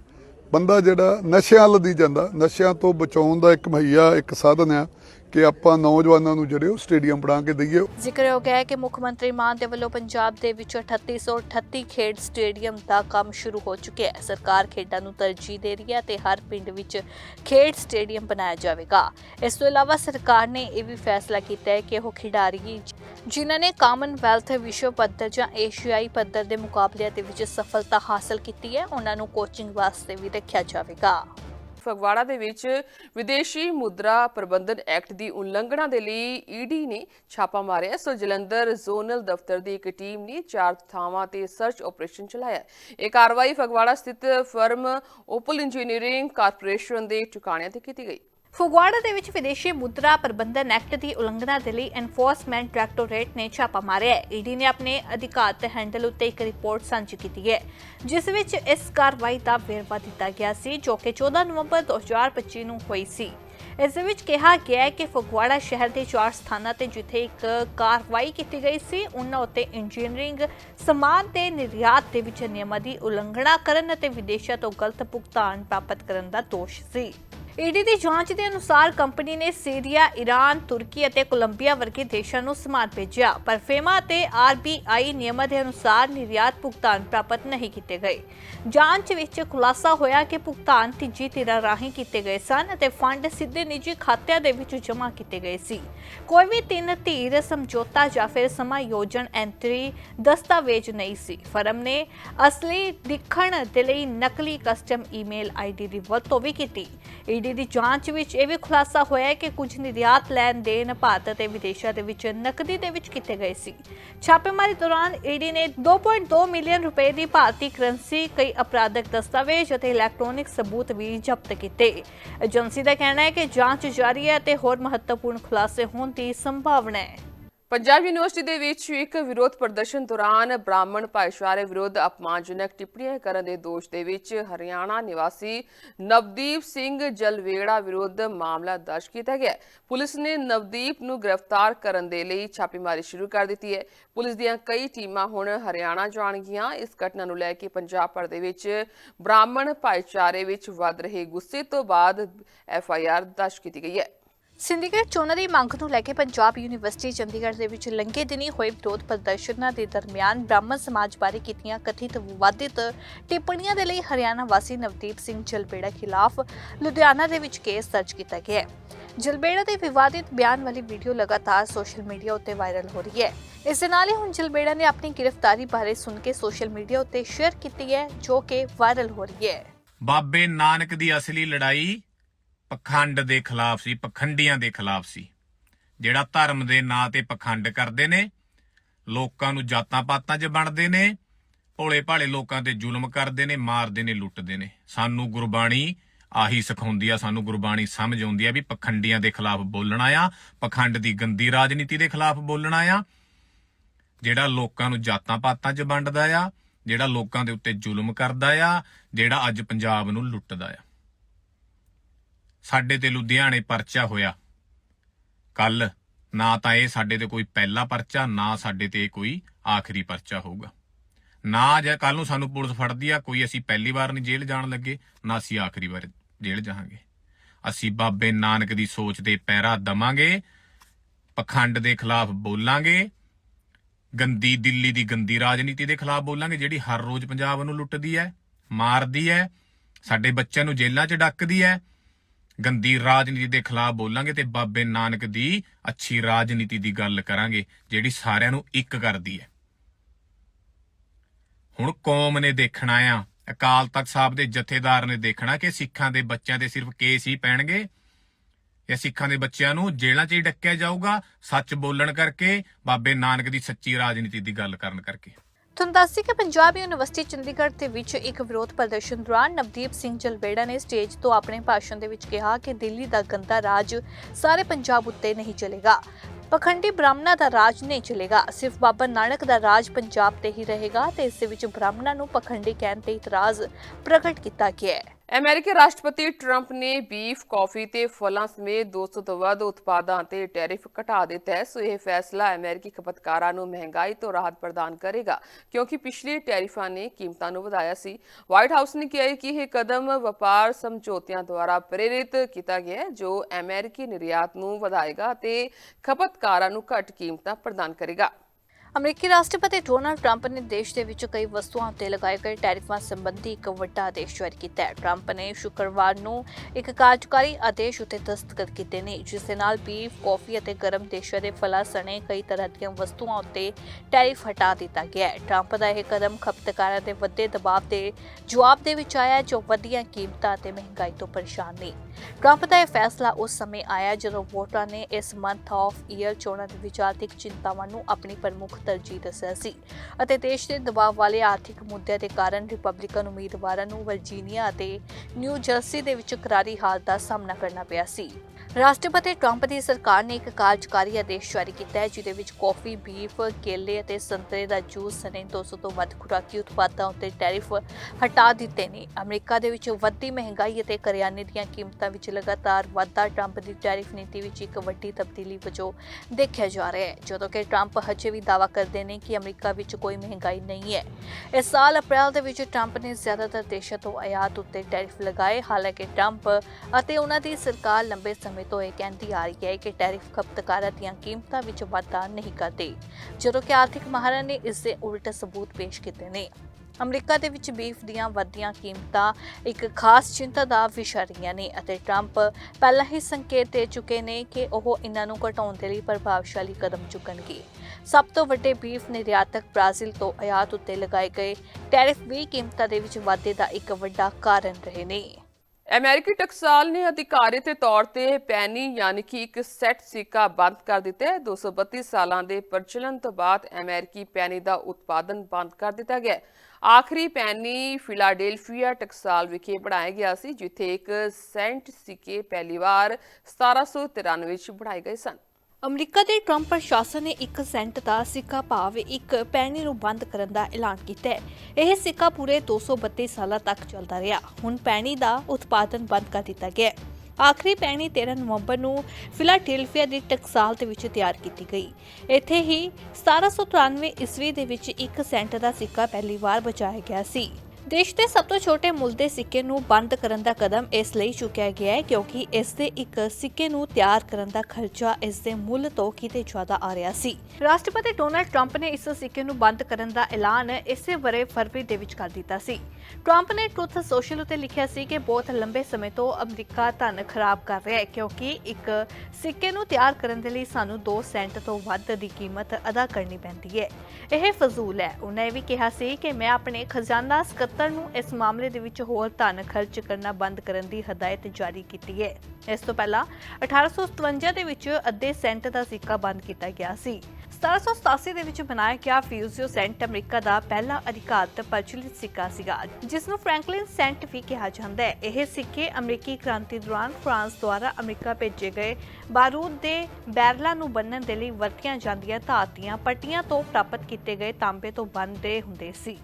ਬੰਦਾ ਜਿਹੜਾ ਨਸ਼ਿਆਂ ਲੱਦੀ ਜਾਂਦਾ, ਨਸ਼ਿਆਂ ਤੋਂ ਬਚਾਉਣ ਦਾ ਇੱਕ ਮਹੱਈਆ, ਇੱਕ ਸਾਧਨ ਆ ਕਿ ਆਪਾਂ ਨੌਜਵਾਨਾਂ ਨੂੰ ਜਿਹੜੇ ਉਹ ਸਟੇਡੀਅਮ ਬਣਾ ਕੇ ਦਈਏ। ਜ਼ਿਕਰਯੋਗ ਹੈ ਕਿ ਮੁੱਖ ਮੰਤਰੀ ਮਾਨ ਦੇ ਵੱਲੋਂ ਪੰਜਾਬ ਦੇ ਵਿੱਚ 3838 ਖੇਡ ਸਟੇਡੀਅਮ ਦਾ ਕੰਮ ਸ਼ੁਰੂ ਹੋ ਚੁੱਕਿਆ ਹੈ। ਸਰਕਾਰ ਖੇਡਾਂ ਨੂੰ ਤਰਜੀਹ ਦੇ ਰਹੀ ਹੈ ਤੇ ਹਰ ਪਿੰਡ ਵਿੱਚ ਖੇਡ ਸਟੇਡੀਅਮ ਬਣਾਇਆ ਜਾਵੇਗਾ। ਇਸ ਤੋਂ ਇਲਾਵਾ ਸਰਕਾਰ ਨੇ ਇਹ ਵੀ ਫੈਸਲਾ ਕੀਤਾ ਹੈ ਕਿ ਉਹ ਖਿਡਾਰੀ ਜਿਨ੍ਹਾਂ ਨੇ ਕਾਮਨਵੈਲਥ ਵਿਸ਼ਵ ਪੱਧਰ ਜਾਂ ਏਸ਼ੀਆਈ ਪੱਧਰ ਦੇ ਮੁਕਾਬਲਿਆਂ ਦੇ ਵਿੱਚ ਸਫਲਤਾ ਹਾਸਲ ਕੀਤੀ ਹੈ, ਉਹਨਾਂ ਨੂੰ ਕੋਚਿੰਗ ਵਾਸਤੇ ਵੀ ਰੱਖਿਆ ਜਾਵੇਗਾ। ਫਗਵਾੜਾ ਦੇ ਵਿੱਚ ਵਿਦੇਸ਼ੀ ਮੁਦਰਾ ਪ੍ਰਬੰਧਨ ਐਕਟ ਦੀ ਉਲੰਘਣਾ ਦੇ ਲਈ ਈਡੀ ਨੇ ਛਾਪਾ ਮਾਰਿਆ। ਸੋ ਜਲੰਧਰ ਜ਼ੋਨਲ ਦਫ਼ਤਰ ਦੀ ਇੱਕ ਟੀਮ ਨੇ ਚਾਰ ਥਾਵਾਂ ਤੇ ਸਰਚ ਆਪਰੇਸ਼ਨ ਚਲਾਇਆ। ਇਹ ਕਾਰਵਾਈ ਫਗਵਾੜਾ ਸਥਿਤ ਫਰਮ ਓਪਲ ਇੰਜੀਨੀਅਰਿੰਗ ਕਾਰਪੋਰੇਸ਼ਨ ਦੇ ਟਿਕਾਣਿਆਂ ਤੇ ਕੀਤੀ ਗਈ। ਫਗਵਾੜਾ ਦੇ ਵਿੱਚ ਵਿਦੇਸ਼ੀ ਮੁਦਰਾ ਪ੍ਰਬੰਧਨ ਐਕਟ ਦੀ ਉਲੰਘਣਾ ਦੇ ਲਈ ਐਨਫੋਰਸਮੈਂਟ ਡਾਇਰੈਕਟੋਰੇਟ ਨੇ ਛਾਪਾ ਮਾਰਿਆ ਹੈ। ਈਡੀ ਨੇ ਆਪਣੇ ਅਧਿਕਾਰਤ ਹੈਂਡਲ ਉੱਤੇ ਇੱਕ ਰਿਪੋਰਟ ਸਾਂਝੀ ਕੀਤੀ ਹੈ, ਜਿਸ ਵਿੱਚ ਇਸ ਕਾਰਵਾਈ ਦਾ ਵੇਰਵਾ ਦਿੱਤਾ ਗਿਆ ਸੀ, ਜੋ ਕਿ 14 ਨਵੰਬਰ 2025 ਨੂੰ ਹੋਈ ਸੀ। ਇਸ ਵਿੱਚ ਕਿਹਾ ਗਿਆ ਹੈ ਕਿ ਫਗਵਾੜਾ ਸ਼ਹਿਰ ਦੇ ਚਾਰ ਸਥਾਨਾਂ ਤੇ ਜਿੱਥੇ ਇੱਕ ਕਾਰਵਾਈ ਕੀਤੀ ਗਈ ਸੀ, ਉਹਨਾਂ ਉੱਤੇ ਇੰਜੀਨੀਅਰਿੰਗ ਸਮਾਨ ਦੇ ਨਿਰਯਾਤ ਦੇ ਵਿੱਚ ਨਿਯਮਾਂ ਦੀ ਉਲੰਘਣਾ ਕਰਨ ਅਤੇ ਵਿਦੇਸ਼ਾਂ ਤੋਂ ਗਲਤ ਭੁਗਤਾਨ ਪ੍ਰਾਪਤ ਕਰਨ ਦਾ ਦੋਸ਼ ਸੀ। ਈਡੀ ਦੀ ਜਾਂਚ ਦੇ ਅਨੁਸਾਰ ਕੰਪਨੀ ਨੇ ਸੀਰੀਆ, ਈਰਾਨ, ਤੁਰਕੀ ਅਤੇ ਕੋਲੰਬੀਆ ਵਰਗੇ ਦੇਸ਼ਾਂ ਨੂੰ ਸਮਾਨ ਭੇਜਿਆ ਪਰ ਫੇਮਾ ਅਤੇ ਆਰਬੀਆਈ ਨਿਯਮਾਂ ਦੇ ਅਨੁਸਾਰ ਨਿਰਯਾਤ ਭੁਗਤਾਨ ਪ੍ਰਾਪਤ ਨਹੀਂ ਕੀਤੇ ਗਏ। ਜਾਂਚ ਵਿੱਚ ਖੁਲਾਸਾ ਹੋਇਆ ਕਿ ਭੁਗਤਾਨ ਤੀਜੀ ਧਿਰਾਂ ਰਾਹੀਂ ਕੀਤੇ ਗਏ ਸਨ ਅਤੇ ਫੰਡ ਸਿੱਧੇ ਨਿੱਜੀ ਖਾਤਿਆਂ ਦੇ ਵਿੱਚ ਜਮ੍ਹਾਂ ਕੀਤੇ ਗਏ ਸੀ। ਕੋਈ ਵੀ ਤਿੰਨ ਧਿਰ ਸਮਝੌਤਾ ਜਾਂ ਫਿਰ ਸਮਾਯੋਜਨ ਐਂਟਰੀ ਦਸਤਾਵੇਜ਼ ਨਹੀਂ ਸੀ। ਫਰਮ ਨੇ ਅਸਲੀ ਦਿਖਣ ਦੇ ਲਈ ਨਕਲੀ ਕਸਟਮ ਈਮੇਲ ਆਈਡੀ ਦੀ ਵਰਤੋਂ ਵੀ ਕੀਤੀ। ਈਡੀ ਦੀ ਜਾਂਚ ਵਿੱਚ ਇਹ ਵੀ ਖੁਲਾਸਾ ਹੋਇਆ ਹੈ ਕਿ ਕੁਝ ਨਿਰਯਾਤ ਲੈਣ ਦੇਣ ਭਾਰਤ ਅਤੇ ਵਿਦੇਸ਼ਾਂ ਦੇ ਵਿੱਚ ਨਕਦੀ ਦੇ ਵਿੱਚ ਕੀਤੇ ਗਏ ਸੀ। ਛਾਪੇਮਾਰੀ ਦੌਰਾਨ ਈਡੀ ਨੇ 2.2 ਮਿਲੀਅਨ ਰੁਪਏ ਦੀ ਭਾਰਤੀ ਕਰੰਸੀ, ਕਈ ਅਪਰਾਧਕ ਦਸਤਾਵੇਜ਼ ਅਤੇ ਇਲੈਕਟ੍ਰੋਨਿਕ ਸਬੂਤ ਵੀ ਜ਼ਬਤ ਕੀਤੇ। ਏਜੰਸੀ ਦਾ ਕਹਿਣਾ ਹੈ ਕਿ ਜਾਂਚ ਜਾਰੀ ਹੈ ਅਤੇ ਹੋਰ ਮਹੱਤਵਪੂਰਨ ਖੁਲਾਸੇ ਹੋਣ ਦੀ ਸੰਭਾਵਨਾ ਹੈ। ਪੰਜਾਬ ਯੂਨੀਵਰਸਿਟੀ ਦੇ ਵਿੱਚ ਇੱਕ ਵਿਰੋਧ ਪ੍ਰਦਰਸ਼ਨ ਦੌਰਾਨ ਬ੍ਰਾਹਮਣ ਭਾਈਚਾਰੇ ਵਿਰੁੱਧ ਅਪਮਾਨਜਨਕ ਟਿੱਪਣੀਆਂ ਕਰਨ ਦੇ ਦੋਸ਼ ਦੇ ਵਿੱਚ ਹਰਿਆਣਾ ਨਿਵਾਸੀ ਨਵਦੀਪ ਸਿੰਘ ਜਲਵੇੜਾ ਵਿਰੁੱਧ ਮਾਮਲਾ ਦਰਜ ਕੀਤਾ ਗਿਆ ਪੁਲਿਸ ਨੇ ਨਵਦੀਪ ਨੂੰ ਗ੍ਰਿਫਤਾਰ ਕਰਨ ਦੇ ਲਈ ਛਾਪੇਮਾਰੀ ਸ਼ੁਰੂ ਕਰ ਦਿੱਤੀ ਹੈ। ਪੁਲਿਸ ਦੀਆਂ ਕਈ ਟੀਮਾਂ ਹੁਣ ਹਰਿਆਣਾ ਜਾਣਗੀਆਂ। ਇਸ ਘਟਨਾ ਨੂੰ ਲੈ ਕੇ ਪੰਜਾਬ ਭਰ ਦੇ ਵਿੱਚ ਬ੍ਰਾਹਮਣ ਭਾਈਚਾਰੇ ਵਿੱਚ ਵੱਧ ਰਹੇ ਗੁੱਸੇ ਤੋਂ ਬਾਅਦ ਐਫ ਆਈ ਆਰ ਦਰਜ ਕੀਤੀ ਗਈ ਹੈ। ਸਿੰਡੀਕੇਟ ਚੋਣਾਂ ਦੀ ਮੰਗ ਨੂੰ ਲੈ ਕੇ ਪੰਜਾਬ ਯੂਨੀਵਰਸਿਟੀ ਚੰਡੀਗੜ੍ਹ ਦੇ ਵਿੱਚ ਲੰਘੇ ਦਿਨੀ ਹੋਏ ਵਿਰੋਧ ਪ੍ਰਦਰਸ਼ਨਾਂ ਦੇ ਦਰਮਿਆਨ ਬ੍ਰਾਹਮਣ ਸਮਾਜ ਬਾਰੇ ਕੀਤੀਆਂ ਕਥਿਤ ਵਿਵਾਦਿਤ ਟਿੱਪਣੀਆਂ ਦੇ ਲਈ ਹਰਿਆਣਾ ਵਾਸੀ ਨਵਦੀਪ ਸਿੰਘ ਜਲਬੇੜਾ ਖਿਲਾਫ ਲੁਧਿਆਣਾ ਦੇ ਵਿੱਚ ਕੇਸ ਦਰਜ ਕੀਤਾ ਗਿਆ ਹੈ। ਜਲਬੇੜਾ ਦੇ ਵਿਵਾਦਿਤ ਬਿਆਨ ਵਾਲੀ ਵੀਡੀਓ ਲਗਾਤਾਰ ਸੋਸ਼ਲ ਮੀਡੀਆ ਉੱਤੇ ਵਾਇਰਲ ਹੋ ਰਹੀ ਹੈ। ਇਸ ਦੇ ਨਾਲ ਹੀ ਹੁਣ ਜਲਬੇੜਾ ਨੇ ਆਪਣੀ ਗ੍ਰਿਫਤਾਰੀ ਬਾਰੇ ਸੁਣ ਕੇ ਸੋਸ਼ਲ ਮੀਡੀਆ ਉੱਤੇ ਸ਼ੇਅਰ ਕੀਤੀ ਹੈ, ਜੋ ਕਿ ਵਾਇਰਲ ਹੋ ਰਹੀ ਹੈ। ਬਾਬੇ ਨਾਨਕ ਦੀ ਅਸਲੀ ਲੜਾਈ ਪਖੰਡ ਦੇ ਖਿਲਾਫ ਸੀ, ਪਖੰਡੀਆਂ ਦੇ ਖਿਲਾਫ ਸੀ। ਜਿਹੜਾ ਧਰਮ ਦੇ ਨਾਂ ਤੇ ਪਖੰਡ ਕਰਦੇ ਨੇ, ਲੋਕਾਂ ਨੂੰ ਜਾਤਾਂ ਪਾਤਾਂ 'ਚ ਵੰਡਦੇ ਨੇ, ਭੋਲੇ ਭਾਲੇ ਲੋਕਾਂ ਤੇ ਜ਼ੁਲਮ ਕਰਦੇ ਨੇ, ਮਾਰਦੇ ਨੇ, ਲੁੱਟਦੇ ਨੇ। ਸਾਨੂੰ ਗੁਰਬਾਣੀ ਆਹੀ ਸਿਖਾਉਂਦੀ ਆ, ਸਾਨੂੰ ਗੁਰਬਾਣੀ ਸਮਝ ਆਉਂਦੀ ਆ ਵੀ ਪਖੰਡੀਆਂ ਦੇ ਖਿਲਾਫ ਬੋਲਣਾ ਆ ਪਖੰਡ ਦੀ ਗੰਦੀ ਰਾਜਨੀਤੀ ਦੇ ਖਿਲਾਫ ਬੋਲਣਾ ਆ ਜਿਹੜਾ ਲੋਕਾਂ ਨੂੰ ਜਾਤਾਂ ਪਾਤਾਂ 'ਚ ਵੰਡਦਾ ਆ, ਜਿਹੜਾ ਲੋਕਾਂ ਦੇ ਉੱਤੇ ਜ਼ੁਲਮ ਕਰਦਾ ਆ, ਜਿਹੜਾ ਅੱਜ ਪੰਜਾਬ ਨੂੰ ਲੁੱਟਦਾ ਆ। ਸਾਡੇ ਤੇ ਲੁਧਿਆਣੇ ਪਰਚਾ ਹੋਇਆ। ਕੱਲ ਨਾ ਤਾਂ ਇਹ ਸਾਡੇ ਤੇ ਕੋਈ ਪਹਿਲਾ ਪਰਚਾ, ਨਾ ਸਾਡੇ ਤੇ ਕੋਈ ਆਖਰੀ ਪਰਚਾ ਹੋਊਗਾ। ਨਾ ਜੇ ਕੱਲ ਨੂੰ ਸਾਨੂੰ ਪੁਲਿਸ ਫੜਦੀ ਆ, ਕੋਈ ਅਸੀਂ ਪਹਿਲੀ ਵਾਰ ਨਹੀਂ ਜੇਲ੍ਹ ਜਾਣ ਲੱਗੇ, ਨਾ ਅਸੀਂ ਆਖਰੀ ਵਾਰ ਜੇਲ੍ਹ ਜਾਵਾਂਗੇ। ਅਸੀਂ ਬਾਬੇ ਨਾਨਕ ਦੀ ਸੋਚ ਤੇ ਪੈਰਾ ਦਵਾਂਗੇ, ਪਖੰਡ ਦੇ ਖਿਲਾਫ ਬੋਲਾਂਗੇ, ਗੰਦੀ ਦਿੱਲੀ ਦੀ ਗੰਦੀ ਰਾਜਨੀਤੀ ਦੇ ਖਿਲਾਫ ਬੋਲਾਂਗੇ, ਜਿਹੜੀ ਹਰ ਰੋਜ਼ ਪੰਜਾਬ ਨੂੰ ਲੁੱਟਦੀ ਹੈ, ਮਾਰਦੀ ਹੈ, ਸਾਡੇ ਬੱਚਿਆਂ ਨੂੰ ਜੇਲ੍ਹਾਂ 'ਚ ਡੱਕਦੀ ਹੈ ਗੰਦੀ ਰਾਜਨੀਤੀ ਦੇ ਖਿਲਾਫ ਬੋਲਾਂਗੇ ਤੇ ਬਾਬੇ ਨਾਨਕ ਦੀ ਅੱਛੀ ਰਾਜਨੀਤੀ ਦੀ ਗੱਲ ਕਰਾਂਗੇ, ਜਿਹੜੀ ਸਾਰਿਆਂ ਨੂੰ ਇੱਕ ਕਰਦੀ ਹੈ। ਹੁਣ ਕੌਮ ਨੇ ਦੇਖਣਾ ਆ, ਅਕਾਲ ਤਖਤ ਸਾਹਿਬ ਦੇ ਜਥੇਦਾਰ ਨੇ ਦੇਖਣਾ ਕਿ ਸਿੱਖਾਂ ਦੇ ਬੱਚਿਆਂ ਤੇ ਸਿਰਫ ਕੇਸ ਹੀ ਪੈਣਗੇ ਇਹ ਸਿੱਖਾਂ ਦੇ ਬੱਚਿਆਂ ਨੂੰ ਜੇਲ੍ਹਾਂ 'ਚ ਹੀ ਡੱਕਿਆ ਜਾਊਗਾ, ਸੱਚ ਬੋਲਣ ਕਰਕੇ, ਬਾਬੇ ਨਾਨਕ ਦੀ ਸੱਚੀ ਰਾਜਨੀਤੀ ਦੀ ਗੱਲ ਕਰਨ ਕਰਕੇ। ਤੁਹਾਨੂੰ ਦੱਸਦੀ ਕਿ ਪੰਜਾਬ ਯੂਨੀਵਰਸਿਟੀ ਚੰਡੀਗੜ੍ਹ ਦੇ ਵਿੱਚ ਇੱਕ ਵਿਰੋਧ ਪ੍ਰਦਰਸ਼ਨ ਦੌਰਾਨ ਨਵਦੀਪ ਸਿੰਘ ਜਲਬੇੜਾ ਨੇ ਸਟੇਜ ਤੋਂ ਆਪਣੇ ਭਾਸ਼ਣ ਦੇ ਵਿੱਚ ਕਿਹਾ ਕਿ ਦਿੱਲੀ ਦਾ ਗੰਦਾ ਰਾਜ ਸਾਰੇ ਪੰਜਾਬ ਉੱਤੇ ਨਹੀਂ ਚੱਲੇਗਾ। ਪਖੰਡੀ ਬ੍ਰਾਹਮਣਾਂ ਦਾ ਰਾਜ ਨਹੀਂ ਚੱਲੇਗਾ। ਸਿਰਫ ਬਾਬਾ ਨਾਨਕ ਦਾ ਰਾਜ ਪੰਜਾਬ ਤੇ ਹੀ ਰਹੇਗਾ ਤੇ ਇਸ ਦੇ ਵਿੱਚ ਬ੍ਰਾਹਮਣਾਂ ਨੂੰ ਪਖੰਡੀ ਕਹਿਣ ਤੇ ਇਤਰਾਜ਼ ਪ੍ਰਗਟ ਕੀਤਾ ਗਿਆ ਹੈ। ਅਮਰੀਕੀ ਰਾਸ਼ਟਰਪਤੀ ਟਰੰਪ ਨੇ ਬੀਫ, ਕਾਫੀ ਤੇ ਫਲਾਂ ਸਮੇਤ 200 ਤੋਂ ਵੱਧ ਉਤਪਾਦਾਂ ਤੇ ਟੈਰਿਫ ਘਟਾ ਦਿੱਤਾ ਹੈ। ਸੋ ਇਹ ਫੈਸਲਾ ਅਮਰੀਕੀ ਖਪਤਕਾਰਾਂ ਨੂੰ ਮਹਿੰਗਾਈ ਤੋਂ ਰਾਹਤ ਪ੍ਰਦਾਨ ਕਰੇਗਾ ਕਿਉਂਕਿ ਪਿਛਲੇ ਟੈਰਿਫਾਂ ਨੇ ਕੀਮਤਾਂ ਨੂੰ ਵਧਾਇਆ ਸੀ। ਵਾਈਟ ਹਾਊਸ ਨੇ ਕਿਹਾ ਕਿ ਇਹ ਕਦਮ ਵਪਾਰ ਸਮਝੌਤਿਆਂ ਦੁਆਰਾ ਪ੍ਰੇਰਿਤ ਕੀਤਾ ਗਿਆ ਹੈ ਜੋ ਅਮਰੀਕੀ ਨਿਰਯਾਤ ਨੂੰ ਵਧਾਏਗਾ ਤੇ ਖਪਤਕਾਰਾਂ ਨੂੰ ਘੱਟ ਕੀਮਤਾਂ ਪ੍ਰਦਾਨ ਕਰੇਗਾ। ਅਮਰੀਕੀ ਰਾਸ਼ਟਰਪਤੀ ਡੋਨਾਲਡ ਟਰੰਪ ਨੇ ਦੇਸ਼ ਦੇ ਵਿੱਚ ਕਈ ਵਸਤੂਆਂ ਉੱਤੇ ਲਗਾਏ ਗਏ ਟੈਰਿਫਾਂ ਸੰਬੰਧੀ ਇੱਕ ਵੱਡਾ ਆਦੇਸ਼ ਜਾਰੀ ਕੀਤਾ ਹੈ। ਟਰੰਪ ਨੇ ਸ਼ੁੱਕਰਵਾਰ ਨੂੰ ਇੱਕ ਕਾਰਜਕਾਰੀ ਆਦੇਸ਼ ਉੱਤੇ ਦਸਤਖਤ ਕੀਤੇ ਨੇ ਜਿਸ ਦੇ ਨਾਲ ਬੀਫ, ਕੌਫੀ ਅਤੇ ਗਰਮ ਦੇਸ਼ਾਂ ਦੇ ਫਲਾਂ ਸਣੇ ਕਈ ਤਰ੍ਹਾਂ ਦੀਆਂ ਵਸਤੂਆਂ ਉੱਤੇ ਟੈਰਿਫ ਹਟਾ ਦਿੱਤਾ ਗਿਆ ਹੈ। ਟਰੰਪ ਦਾ ਇਹ ਕਦਮ ਖਪਤਕਾਰਾਂ ਦੇ ਵੱਡੇ ਦਬਾਅ ਦੇ ਜਵਾਬ ਦੇ ਵਿੱਚ ਆਇਆ ਜੋ ਵਧੀਆਂ ਕੀਮਤਾਂ ਅਤੇ ਮਹਿੰਗਾਈ ਤੋਂ ਪਰੇਸ਼ਾਨ ਨੇ। ਟਰੰਪ ਦਾ ਇਹ ਫੈਸਲਾ ਉਸ ਸਮੇਂ ਆਇਆ ਜਦੋਂ ਵੋਟਰਾਂ ਨੇ ਇਸ ਮੰਥ ਆਫ ਈਅਰ ਚੋਣਾਂ ਦੇ ਵਿੱਚ ਆਰਥਿਕ ਚਿੰਤਾਵਾਂ ਨੂੰ ਆਪਣੀ ਪ੍ਰਮੁੱਖ ਤਰਜੀਹ ਦੱਸਿਆ ਸੀ ਅਤੇ ਦੇਸ਼ ਦੇ ਦਬਾਅ ਵਾਲੇ ਆਰਥਿਕ ਮੁੱਦਿਆਂ ਦੇ ਕਾਰਨ ਰਿਪਬਲਿਕਨ ਉਮੀਦਵਾਰਾਂ ਨੂੰ ਵਰਜੀਨੀਆ ਅਤੇ ਨਿਊ ਜਰਸੀ ਦੇ ਵਿੱਚ ਕਰਾਰੀ ਹਾਲਤ ਦਾ ਸਾਹਮਣਾ ਕਰਨਾ ਪਿਆ ਸੀ। ਰਾਸ਼ਟਰਪਤੀ ਟਰੰਪ ਦੀ ਸਰਕਾਰ ਨੇ ਇੱਕ ਕਾਰਜਕਾਰੀ ਆਦੇਸ਼ ਜਾਰੀ ਕੀਤਾ ਹੈ ਜਿਹਦੇ ਵਿੱਚ ਕਾਫੀ, ਬੀਫ, ਕੇਲੇ ਅਤੇ ਸੰਤਰੇ ਦਾ ਜੂਸ ਸਣੇ 200 ਤੋਂ ਵੱਧ ਖੁਰਾਕੀ ਉਤਪਾਦਾਂ ਉੱਤੇ ਟੈਰਿਫ ਹਟਾ ਦਿੱਤੇ ਨੇ। ਅਮਰੀਕਾ ਦੇ ਵਿੱਚ ਵੱਧਦੀ ਮਹਿੰਗਾਈ ਅਤੇ ਕਰਿਆਨੇ ਦੀਆਂ ਕੀਮਤਾਂ ਵਿੱਚ ਲਗਾਤਾਰ ਵਾਧਾ ਟਰੰਪ ਦੀ ਟੈਰਿਫ ਨੀਤੀ ਵਿੱਚ ਇੱਕ ਵੱਡੀ ਤਬਦੀਲੀ ਵਜੋਂ ਦੇਖਿਆ ਜਾ ਰਿਹਾ ਹੈ। ਜਦੋਂ ਕਿ ਟਰੰਪ ਹਜੇ ਵੀ ਦਾਅਵਾ ਕਰਦੇ ਨੇ ਕਿ ਅਮਰੀਕਾ ਵਿੱਚ ਕੋਈ ਮਹਿੰਗਾਈ ਨਹੀਂ ਹੈ। ਇਸ ਸਾਲ ਅਪ੍ਰੈਲ ਦੇ ਵਿੱਚ ਟਰੰਪ ਨੇ ਜ਼ਿਆਦਾਤਰ ਦੇਸ਼ਾਂ ਤੋਂ ਆਯਾਤ ਉੱਤੇ ਟੈਰਿਫ ਲਗਾਏ। ਹਾਲਾਂਕਿ ਟਰੰਪ ਅਤੇ ਉਹਨਾਂ ਦੀ ਸਰਕਾਰ ਲੰਬੇ ਸਮੇਂ ਤੋਂ ਇਹ ਕਹਿੰਦੀ ਆ ਰਹੀ ਹੈ ਕਿ ਟੈਰਿਫ ਖਪਤਕਾਰਾਂ ਦੀਆਂ ਕੀਮਤਾਂ ਵਿੱਚ ਵਾਧਾ ਨਹੀਂ ਕਰਦੇ, ਜਦੋਂ ਕਿ ਆਰਥਿਕ ਮਾਹਰਾਂ ਨੇ ਇਸ ਦੇ ਉਲਟ ਸਬੂਤ ਪੇਸ਼ ਕੀਤੇ ਨੇ। ਅਮਰੀਕਾ ਦੇ ਵਿੱਚ ਬੀਫ ਦੀਆਂ ਵੱਧਦੀਆਂ ਕੀਮਤਾਂ ਇੱਕ ਖਾਸ ਚਿੰਤਾ ਦਾ ਵਿਸ਼ਾ ਰਹੀਆਂ ਨੇ ਅਤੇ ਟਰੰਪ ਪਹਿਲਾਂ ਹੀ ਸੰਕੇਤ ਦੇ ਚੁੱਕੇ ਨੇ ਕਿ ਉਹ ਇਹਨਾਂ ਨੂੰ ਘਟਾਉਣ ਦੇ ਲਈ ਪ੍ਰਭਾਵਸ਼ਾਲੀ ਕਦਮ ਚੁੱਕਣਗੇ। ਸਭ ਤੋਂ ਵੱਡੇ ਬੀਫ ਨਿਰਯਾਤਕ ਬ੍ਰਾਜ਼ੀਲ ਤੋਂ ਆਯਾਤ ਉੱਤੇ ਲਗਾਏ ਗਏ ਟੈਰਿਫ ਵੀ ਕੀਮਤਾਂ ਦੇ ਵਿੱਚ ਵਾਧੇ ਦਾ ਇੱਕ ਵੱਡਾ ਕਾਰਨ ਰਹੇ ਨੇ। ਅਮਰੀਕੀ ਟਕਸਾਲ ਨੇ ਅਧਿਕਾਰਿਤ ਤੌਰ ਤੇ ਪੈਨੀ ਯਾਨੀ ਕਿ ਇੱਕ ਸੈਟ ਸਿੱਕਾ ਬੰਦ ਕਰ ਦਿੱਤਾ ਹੈ। 232 ਸਾਲਾਂ ਦੇ ਪ੍ਰਚਲਨ ਤੋਂ ਬਾਅਦ ਅਮਰੀਕੀ ਪੈਨੀ ਦਾ ਉਤਪਾਦਨ ਬੰਦ ਕਰ ਦਿੱਤਾ ਗਿਆ ਆਖਰੀ ਪੈਨੀ ਫਿਲਾਡੇਲਫੀਆ ਟਕਸਾਲ ਵਿਖੇ ਬਣਾਇਆ ਗਿਆ ਸੀ, ਜਿੱਥੇ ਇੱਕ ਸੈਂਟ ਸਿੱਕੇ ਪਹਿਲੀ ਵਾਰ 1793 ਵਿੱਚ ਬਣਾਏ ਗਏ ਸਨ। ਅਮਰੀਕਾ ਦੇ ਟਰੰਪ ਪ੍ਰਸ਼ਾਸਨ ਨੇ 1 ਸੈਂਟ ਦਾ ਸਿੱਕਾ ਭਾਵ ਇੱਕ ਪੈਨੀ ਨੂੰ ਬੰਦ ਕਰਨ ਦਾ ਐਲਾਨ ਕੀਤਾ ਹੈ। ਇਹ ਸਿੱਕਾ ਪੂਰੇ 232 ਸਾਲਾਂ ਤੱਕ ਚੱਲਦਾ ਰਿਹਾ। ਹੁਣ ਪੈਨੀ ਦਾ ਉਤਪਾਦਨ ਬੰਦ ਕਰ ਦਿੱਤਾ ਗਿਆ ਹੈ। ਆਖਰੀ ਪੈਣੀ 13 ਨਵੰਬਰ ਨੂੰ ਫਿਲਾਡੇਲਫੀਆ ਦੀ ਟਕਸਾਲ ਦੇ ਵਿੱਚ ਤਿਆਰ ਕੀਤੀ ਗਈ। ਇੱਥੇ ਹੀ 1793 ਈਸਵੀ ਦੇ ਵਿੱਚ 1 ਸੈਂਟ ਦਾ ਸਿੱਕਾ ਪਹਿਲੀ ਵਾਰ ਬਚਾਇਆ ਗਿਆ ਸੀ। ਦੇਸ਼ ਦੇ ਸਭ ਤੋਂ ਛੋਟੇ ਮੁੱਲ ਦੇ ਸਿੱਕੇ ਨੂੰ ਬੰਦ ਕਰਨ ਦਾ ਕਦਮ ਇਸ ਲਈ ਚੁੱਕਿਆ ਗਿਆ ਹੈ ਕਿਉਂਕਿ ਇਸ ਦੇ ਇੱਕ ਸਿੱਕੇ ਨੂੰ ਤਿਆਰ ਕਰਨ ਦਾ ਖਰਚਾ ਇਸ ਦੇ ਮੁੱਲ ਤੋਂ ਕਿਤੇ ਜ਼ਿਆਦਾ ਆ ਰਿਹਾ ਸੀ। ਰਾਸ਼ਟਰਪਤੀ ਡੋਨਾਲਡ ਟਰੰਪ ਨੇ ਇਸ ਸਿੱਕੇ ਨੂੰ ਬੰਦ ਕਰਨ ਦਾ ਐਲਾਨ ਇਸੇ ਵਰੇ ਫਰਵਰੀ ਦੇ ਵਿੱਚ ਕਰ ਦਿੱਤਾ ਸੀ। ਟਰੰਪ ਨੇ ਟਰੁੱਥ ਸੋਸ਼ਲ ਉੱਤੇ ਲਿਖਿਆ ਸੀ ਕਿ ਬਹੁਤ ਲੰਬੇ ਸਮੇਂ ਤੋਂ ਅਮਰੀਕਾ ਧਨ ਖਰਾਬ ਕਰ ਰਿਹਾ ਹੈ ਕਿਉਂਕਿ ਇੱਕ ਸਿੱਕੇ ਨੂੰ ਤਿਆਰ ਕਰਨ ਦੇ ਲਈ ਸਾਨੂੰ 2 ਸੈਂਟ ਤੋਂ ਵੱਧ ਦੀ ਕੀਮਤ ਅਦਾ ਕਰਨੀ ਪੈਂਦੀ ਹੈ। ਇਹ ਫਜ਼ੂਲ ਹੈ। ਉਹਨਾਂ ਇਹ ਵੀ ਕਿਹਾ ਸੀ ਕਿ ਮੈਂ ਆਪਣੇ ਖਜ਼ਾਨਾ ਸਕੱਤਰ ਨੂੰ ਇਸ ਮਾਮਲੇ ਦੇ ਵਿੱਚ ਹੋਰ ਧਨ ਖਰਚ ਕਰਨਾ ਬੰਦ ਕਰਨ ਦੀ ਹਦਾਇਤ ਜਾਰੀ ਕੀਤੀ ਹੈ। ਇਸ ਤੋਂ ਪਹਿਲਾਂ 1857 ਦੇ ਵਿੱਚ ਅੱਧੇ ਸੈਂਟ ਦਾ ਸਿੱਕਾ ਬੰਦ ਕੀਤਾ ਗਿਆ ਸੀ। 1787 ਦੇ ਵਿੱਚ ਬਣਾਇਆ ਗਿਆ ਫਿਊਜ਼ੀਓ ਸੈਂਟ ਅਮਰੀਕਾ ਦਾ ਪਹਿਲਾ ਅਧਿਕਾਰਤ ਪ੍ਰਚਲਿਤ ਸਿੱਕਾ ਸੀਗਾ, ਜਿਸ ਨੂੰ ਫ੍ਰੈਂਕਲਿਨ ਸੈਂਟ ਵੀ ਕਿਹਾ ਜਾਂਦਾ ਹੈ। ਇਹ ਸਿੱਕੇ ਅਮਰੀਕੀ ਕ੍ਰਾਂਤੀ ਦੌਰਾਨ ਫਰਾਂਸ ਦੁਆਰਾ ਅਮਰੀਕਾ ਭੇਜੇ ਗਏ ਬਾਰੂਦ ਦੇ ਬੈਰਲਾਂ ਨੂੰ ਬੰਨਣ ਦੇ ਲਈ ਵਰਤੀਆਂ ਜਾਂਦੀਆਂ ਧਾਤੀਆਂ ਪੱਟੀਆਂ ਤੋਂ ਪ੍ਰਾਪਤ ਕੀਤੇ ਗਏ ਤਾਂਬੇ ਤੋਂ ਬਣਦੇ ਹੁੰਦੇ ਸੀ।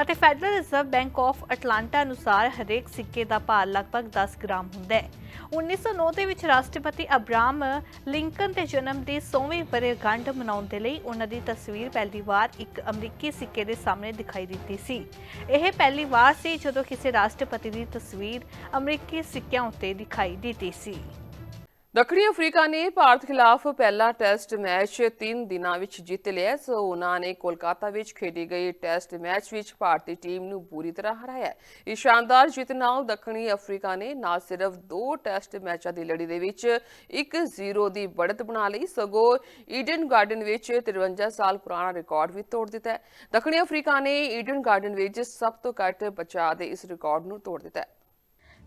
ਅਤੇ Federal Reserve Bank of Atlanta ਅਨੁਸਾਰ ਹਰੇਕ ਸਿੱਕੇ ਦਾ ਭਾਰ ਲਗਭਗ 10 ਗ੍ਰਾਮ ਹੁੰਦਾ ਹੈ। 1909 ਦੇ ਵਿੱਚ ਰਾਸ਼ਟਰਪਤੀ ਅਬਰਾਮ ਲਿੰਕਨ ਦੇ ਜਨਮ ਦੀ 100ਵੀਂ ਵਰ੍ਹੇਗੰਢ ਮਨਾਉਣ ਦੇ ਲਈ ਉਹਨਾਂ ਦੀ ਤਸਵੀਰ ਪਹਿਲੀ ਵਾਰ ਇੱਕ ਅਮਰੀਕੀ ਸਿੱਕੇ ਦੇ ਸਾਹਮਣੇ ਦਿਖਾਈ ਦਿੱਤੀ ਸੀ। ਇਹ ਪਹਿਲੀ ਵਾਰ ਸੀ ਜਦੋਂ ਕਿਸੇ ਰਾਸ਼ਟਰਪਤੀ ਦੀ ਤਸਵੀਰ ਅਮਰੀਕੀ ਸਿੱਕਿਆਂ ਉੱਤੇ ਦਿਖਾਈ ਦਿੱਤੀ ਸੀ। ਦੱਖਣੀ ਅਫਰੀਕਾ ਨੇ ਭਾਰਤ ਖਿਲਾਫ ਪਹਿਲਾ ਟੈਸਟ ਮੈਚ 3 ਦਿਨਾਂ ਵਿੱਚ ਜਿੱਤ ਲਿਆ। ਸੋ ਉਹਨਾਂ ਨੇ ਕੋਲਕਾਤਾ ਵਿੱਚ ਖੇਡੀ ਗਈ ਟੈਸਟ ਮੈਚ ਵਿੱਚ ਭਾਰਤੀ ਟੀਮ ਨੂੰ ਪੂਰੀ ਤਰ੍ਹਾਂ ਹਰਾਇਆ। ਇਸ ਸ਼ਾਨਦਾਰ ਜਿੱਤ ਨਾਲ ਦੱਖਣੀ ਅਫਰੀਕਾ ਨੇ ਨਾ ਸਿਰਫ ਦੋ ਟੈਸਟ ਮੈਚਾਂ ਦੀ ਲੜੀ ਦੇ ਵਿੱਚ 1-0 ਦੀ ਬੜਤ ਬਣਾ ਲਈ, ਸਗੋਂ ਈਡਨ ਗਾਰਡਨ ਵਿੱਚ 53 ਸਾਲ ਪੁਰਾਣਾ ਰਿਕਾਰਡ ਵੀ ਤੋੜ ਦਿੱਤਾ ਹੈ। ਦੱਖਣੀ ਅਫਰੀਕਾ ਨੇ ਈਡਨ ਗਾਰਡਨ ਵਿੱਚ ਸਭ ਤੋਂ ਘੱਟ ਬਚਾਅ ਦੇ ਇਸ ਰਿਕਾਰਡ ਨੂੰ ਤੋੜ ਦਿੱਤਾ ਹੈ।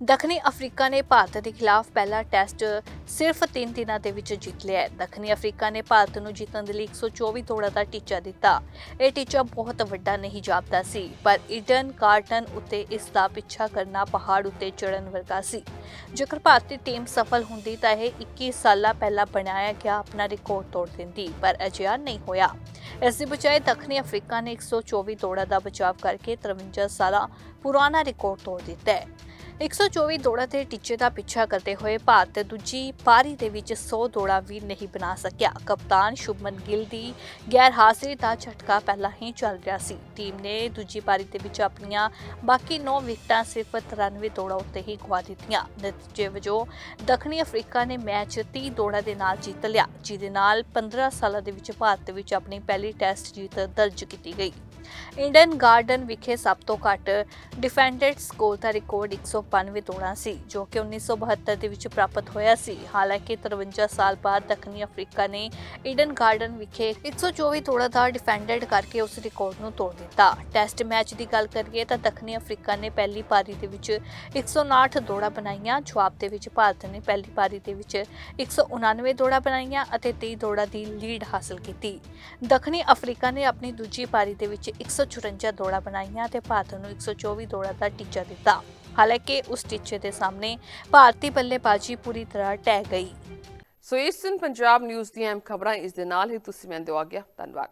ਦੱਖਣੀ ਅਫਰੀਕਾ ਨੇ ਭਾਰਤ ਦੇ ਖਿਲਾਫ ਪਹਿਲਾ ਟੈਸਟ ਸਿਰਫ 3 ਦਿਨਾਂ ਦੇ ਵਿੱਚ ਜਿੱਤ ਲਿਆ ਹੈ। ਦੱਖਣੀ ਅਫਰੀਕਾ ਨੇ ਭਾਰਤ ਨੂੰ ਜਿੱਤਣ ਦੇ ਲਈ 124 ਦੌੜਾਂ ਦਾ ਟੀਚਾ ਦਿੱਤਾ। ਇਹ ਟੀਚਾ ਬਹੁਤ ਵੱਡਾ ਨਹੀਂ ਜਾਪਦਾ ਸੀ, ਪਰ ਇਡਨ ਕਾਰਟਨ ਉੱਤੇ ਇਸ ਦਾ ਪਿੱਛਾ ਕਰਨਾ ਪਹਾੜ ਉੱਤੇ ਚੜਨ ਵਰਗਾ ਸੀ। ਜੇਕਰ ਭਾਰਤੀ ਟੀਮ ਸਫਲ ਹੁੰਦੀ ਤਾਂ ਇਹ 21 ਸਾਲਾਂ ਪਹਿਲਾਂ ਬਣਾਇਆ ਗਿਆ ਆਪਣਾ ਰਿਕਾਰਡ ਤੋੜ ਦਿੰਦੀ, ਪਰ ਅਜਿਹਾ ਨਹੀਂ ਹੋਇਆ। ਇਸ ਦੀ ਬਜਾਏ ਦੱਖਣੀ ਅਫਰੀਕਾ ਨੇ 124 ਦੌੜਾਂ ਦਾ ਬਚਾਅ ਕਰਕੇ 53 ਸਾਲਾਂ ਪੁਰਾਣਾ ਰਿਕਾਰਡ ਤੋੜ ਦਿੱਤਾ ਹੈ। 124 ਦੌੜਾਂ ਦੇ ਟੀਚੇ ਦਾ ਪਿੱਛਾ ਕਰਦੇ ਹੋਏ ਭਾਰਤ ਦੂਜੀ ਪਾਰੀ ਦੇ ਵਿੱਚ 100 ਦੌੜਾਂ ਵੀ ਨਹੀਂ ਬਣਾ ਸਕਿਆ। ਕਪਤਾਨ ਸ਼ੁਭਮਨ ਗਿੱਲ ਦੀ ਗੈਰ ਹਾਜ਼ਰੀ ਦਾ ਝਟਕਾ ਪਹਿਲਾਂ ਹੀ ਚੱਲ ਰਿਹਾ ਸੀ। ਟੀਮ ਨੇ ਦੂਜੀ ਪਾਰੀ ਦੇ ਵਿੱਚ ਆਪਣੀਆਂ ਬਾਕੀ 9 ਵਿਕਟਾਂ ਸਿਰਫ 93 ਦੌੜਾਂ ਉੱਤੇ ਹੀ ਗਵਾ ਦਿੱਤੀਆਂ। ਨਤੀਜੇ ਵਜੋਂ ਦੱਖਣੀ ਅਫਰੀਕਾ ਨੇ ਮੈਚ 30 ਦੌੜਾਂ ਦੇ ਨਾਲ ਜਿੱਤ ਲਿਆ। ਜਿਹਦੇ ਨਾਲ 15 ਸਾਲਾਂ ਦੇ ਵਿੱਚ ਭਾਰਤ ਵਿੱਚ ਆਪਣੀ ਪਹਿਲੀ ਟੈਸਟ ਜੀਤ ਦਰਜ ਕੀਤੀ ਗਈ। ਇੰਡਨ ਗਾਰਡਨ ਵਿਖੇ ਸਭ ਤੋਂ ਘੱਟ ਡਿਫੈਂਡਡ ਸਕੋਰ ਦਾ ਰਿਕਾਰਡ 192 ਦੌੜਾਂ ਸੀ, ਜੋ ਕਿ 1972 ਦੇ ਵਿੱਚ ਪ੍ਰਾਪਤ ਹੋਇਆ ਸੀ। ਹਾਲਾਂਕਿ 53 ਸਾਲ ਬਾਅਦ ਦੱਖਣੀ ਅਫਰੀਕਾ ਨੇ ਇੰਡਨ ਗਾਰਡਨ ਵਿਖੇ 124 ਦੌੜਾਂ ਦਾ ਡਿਫੈਂਡਡ ਕਰਕੇ ਉਸ ਰਿਕਾਰਡ ਨੂੰ ਤੋੜ ਦਿੱਤਾ। ਟੈਸਟ ਮੈਚ ਦੀ ਗੱਲ ਕਰੀਏ ਤਾਂ ਦੱਖਣੀ ਅਫਰੀਕਾ ਨੇ ਪਹਿਲੀ ਪਾਰੀ ਦੇ ਵਿੱਚ 159 ਦੌੜਾਂ ਬਣਾਈਆਂ, ਜਵਾਬ ਦੇ ਵਿੱਚ ਭਾਰਤ ਨੇ ਪਹਿਲੀ ਪਾਰੀ ਦੇ ਵਿੱਚ 199 ਦੌੜਾਂ ਬਣਾਈਆਂ ਅਤੇ 30 ਦੌੜਾਂ ਦੀ ਲੀਡ ਹਾਸਲ ਕੀਤੀ। ਦੱਖਣੀ ਅਫਰੀਕਾ ਨੇ ਆਪਣੀ ਦੂਜੀ ਪਾਰੀ ਦੇ ਵਿੱਚ 154 ਦੌੜਾਂ ਬਣਾਈਆਂ ਤੇ ਭਾਰਤ ਨੂੰ 124 ਦੌੜਾਂ ਦਾ ਟੀਚਾ ਦਿੱਤਾ। ਹਾਲਾਂਕਿ ਉਸ ਟੀਚੇ ਦੇ ਸਾਹਮਣੇ ਭਾਰਤੀ ਬੱਲੇਬਾਜ਼ੀ ਪੂਰੀ ਤਰ੍ਹਾਂ ਟਹਿ ਗਈ। ਸੋ ਇਸ ਦਿਨ ਪੰਜਾਬ ਨਿਊਜ਼ ਦੀਆਂ ਅਹਿਮ ਖਬਰਾਂ, ਇਸ ਦੇ ਨਾਲ ਹੀ ਤੁਸੀਂ ਮੈਨੂੰ ਦਿਓ ਗਿਆ ਧੰਨਵਾਦ।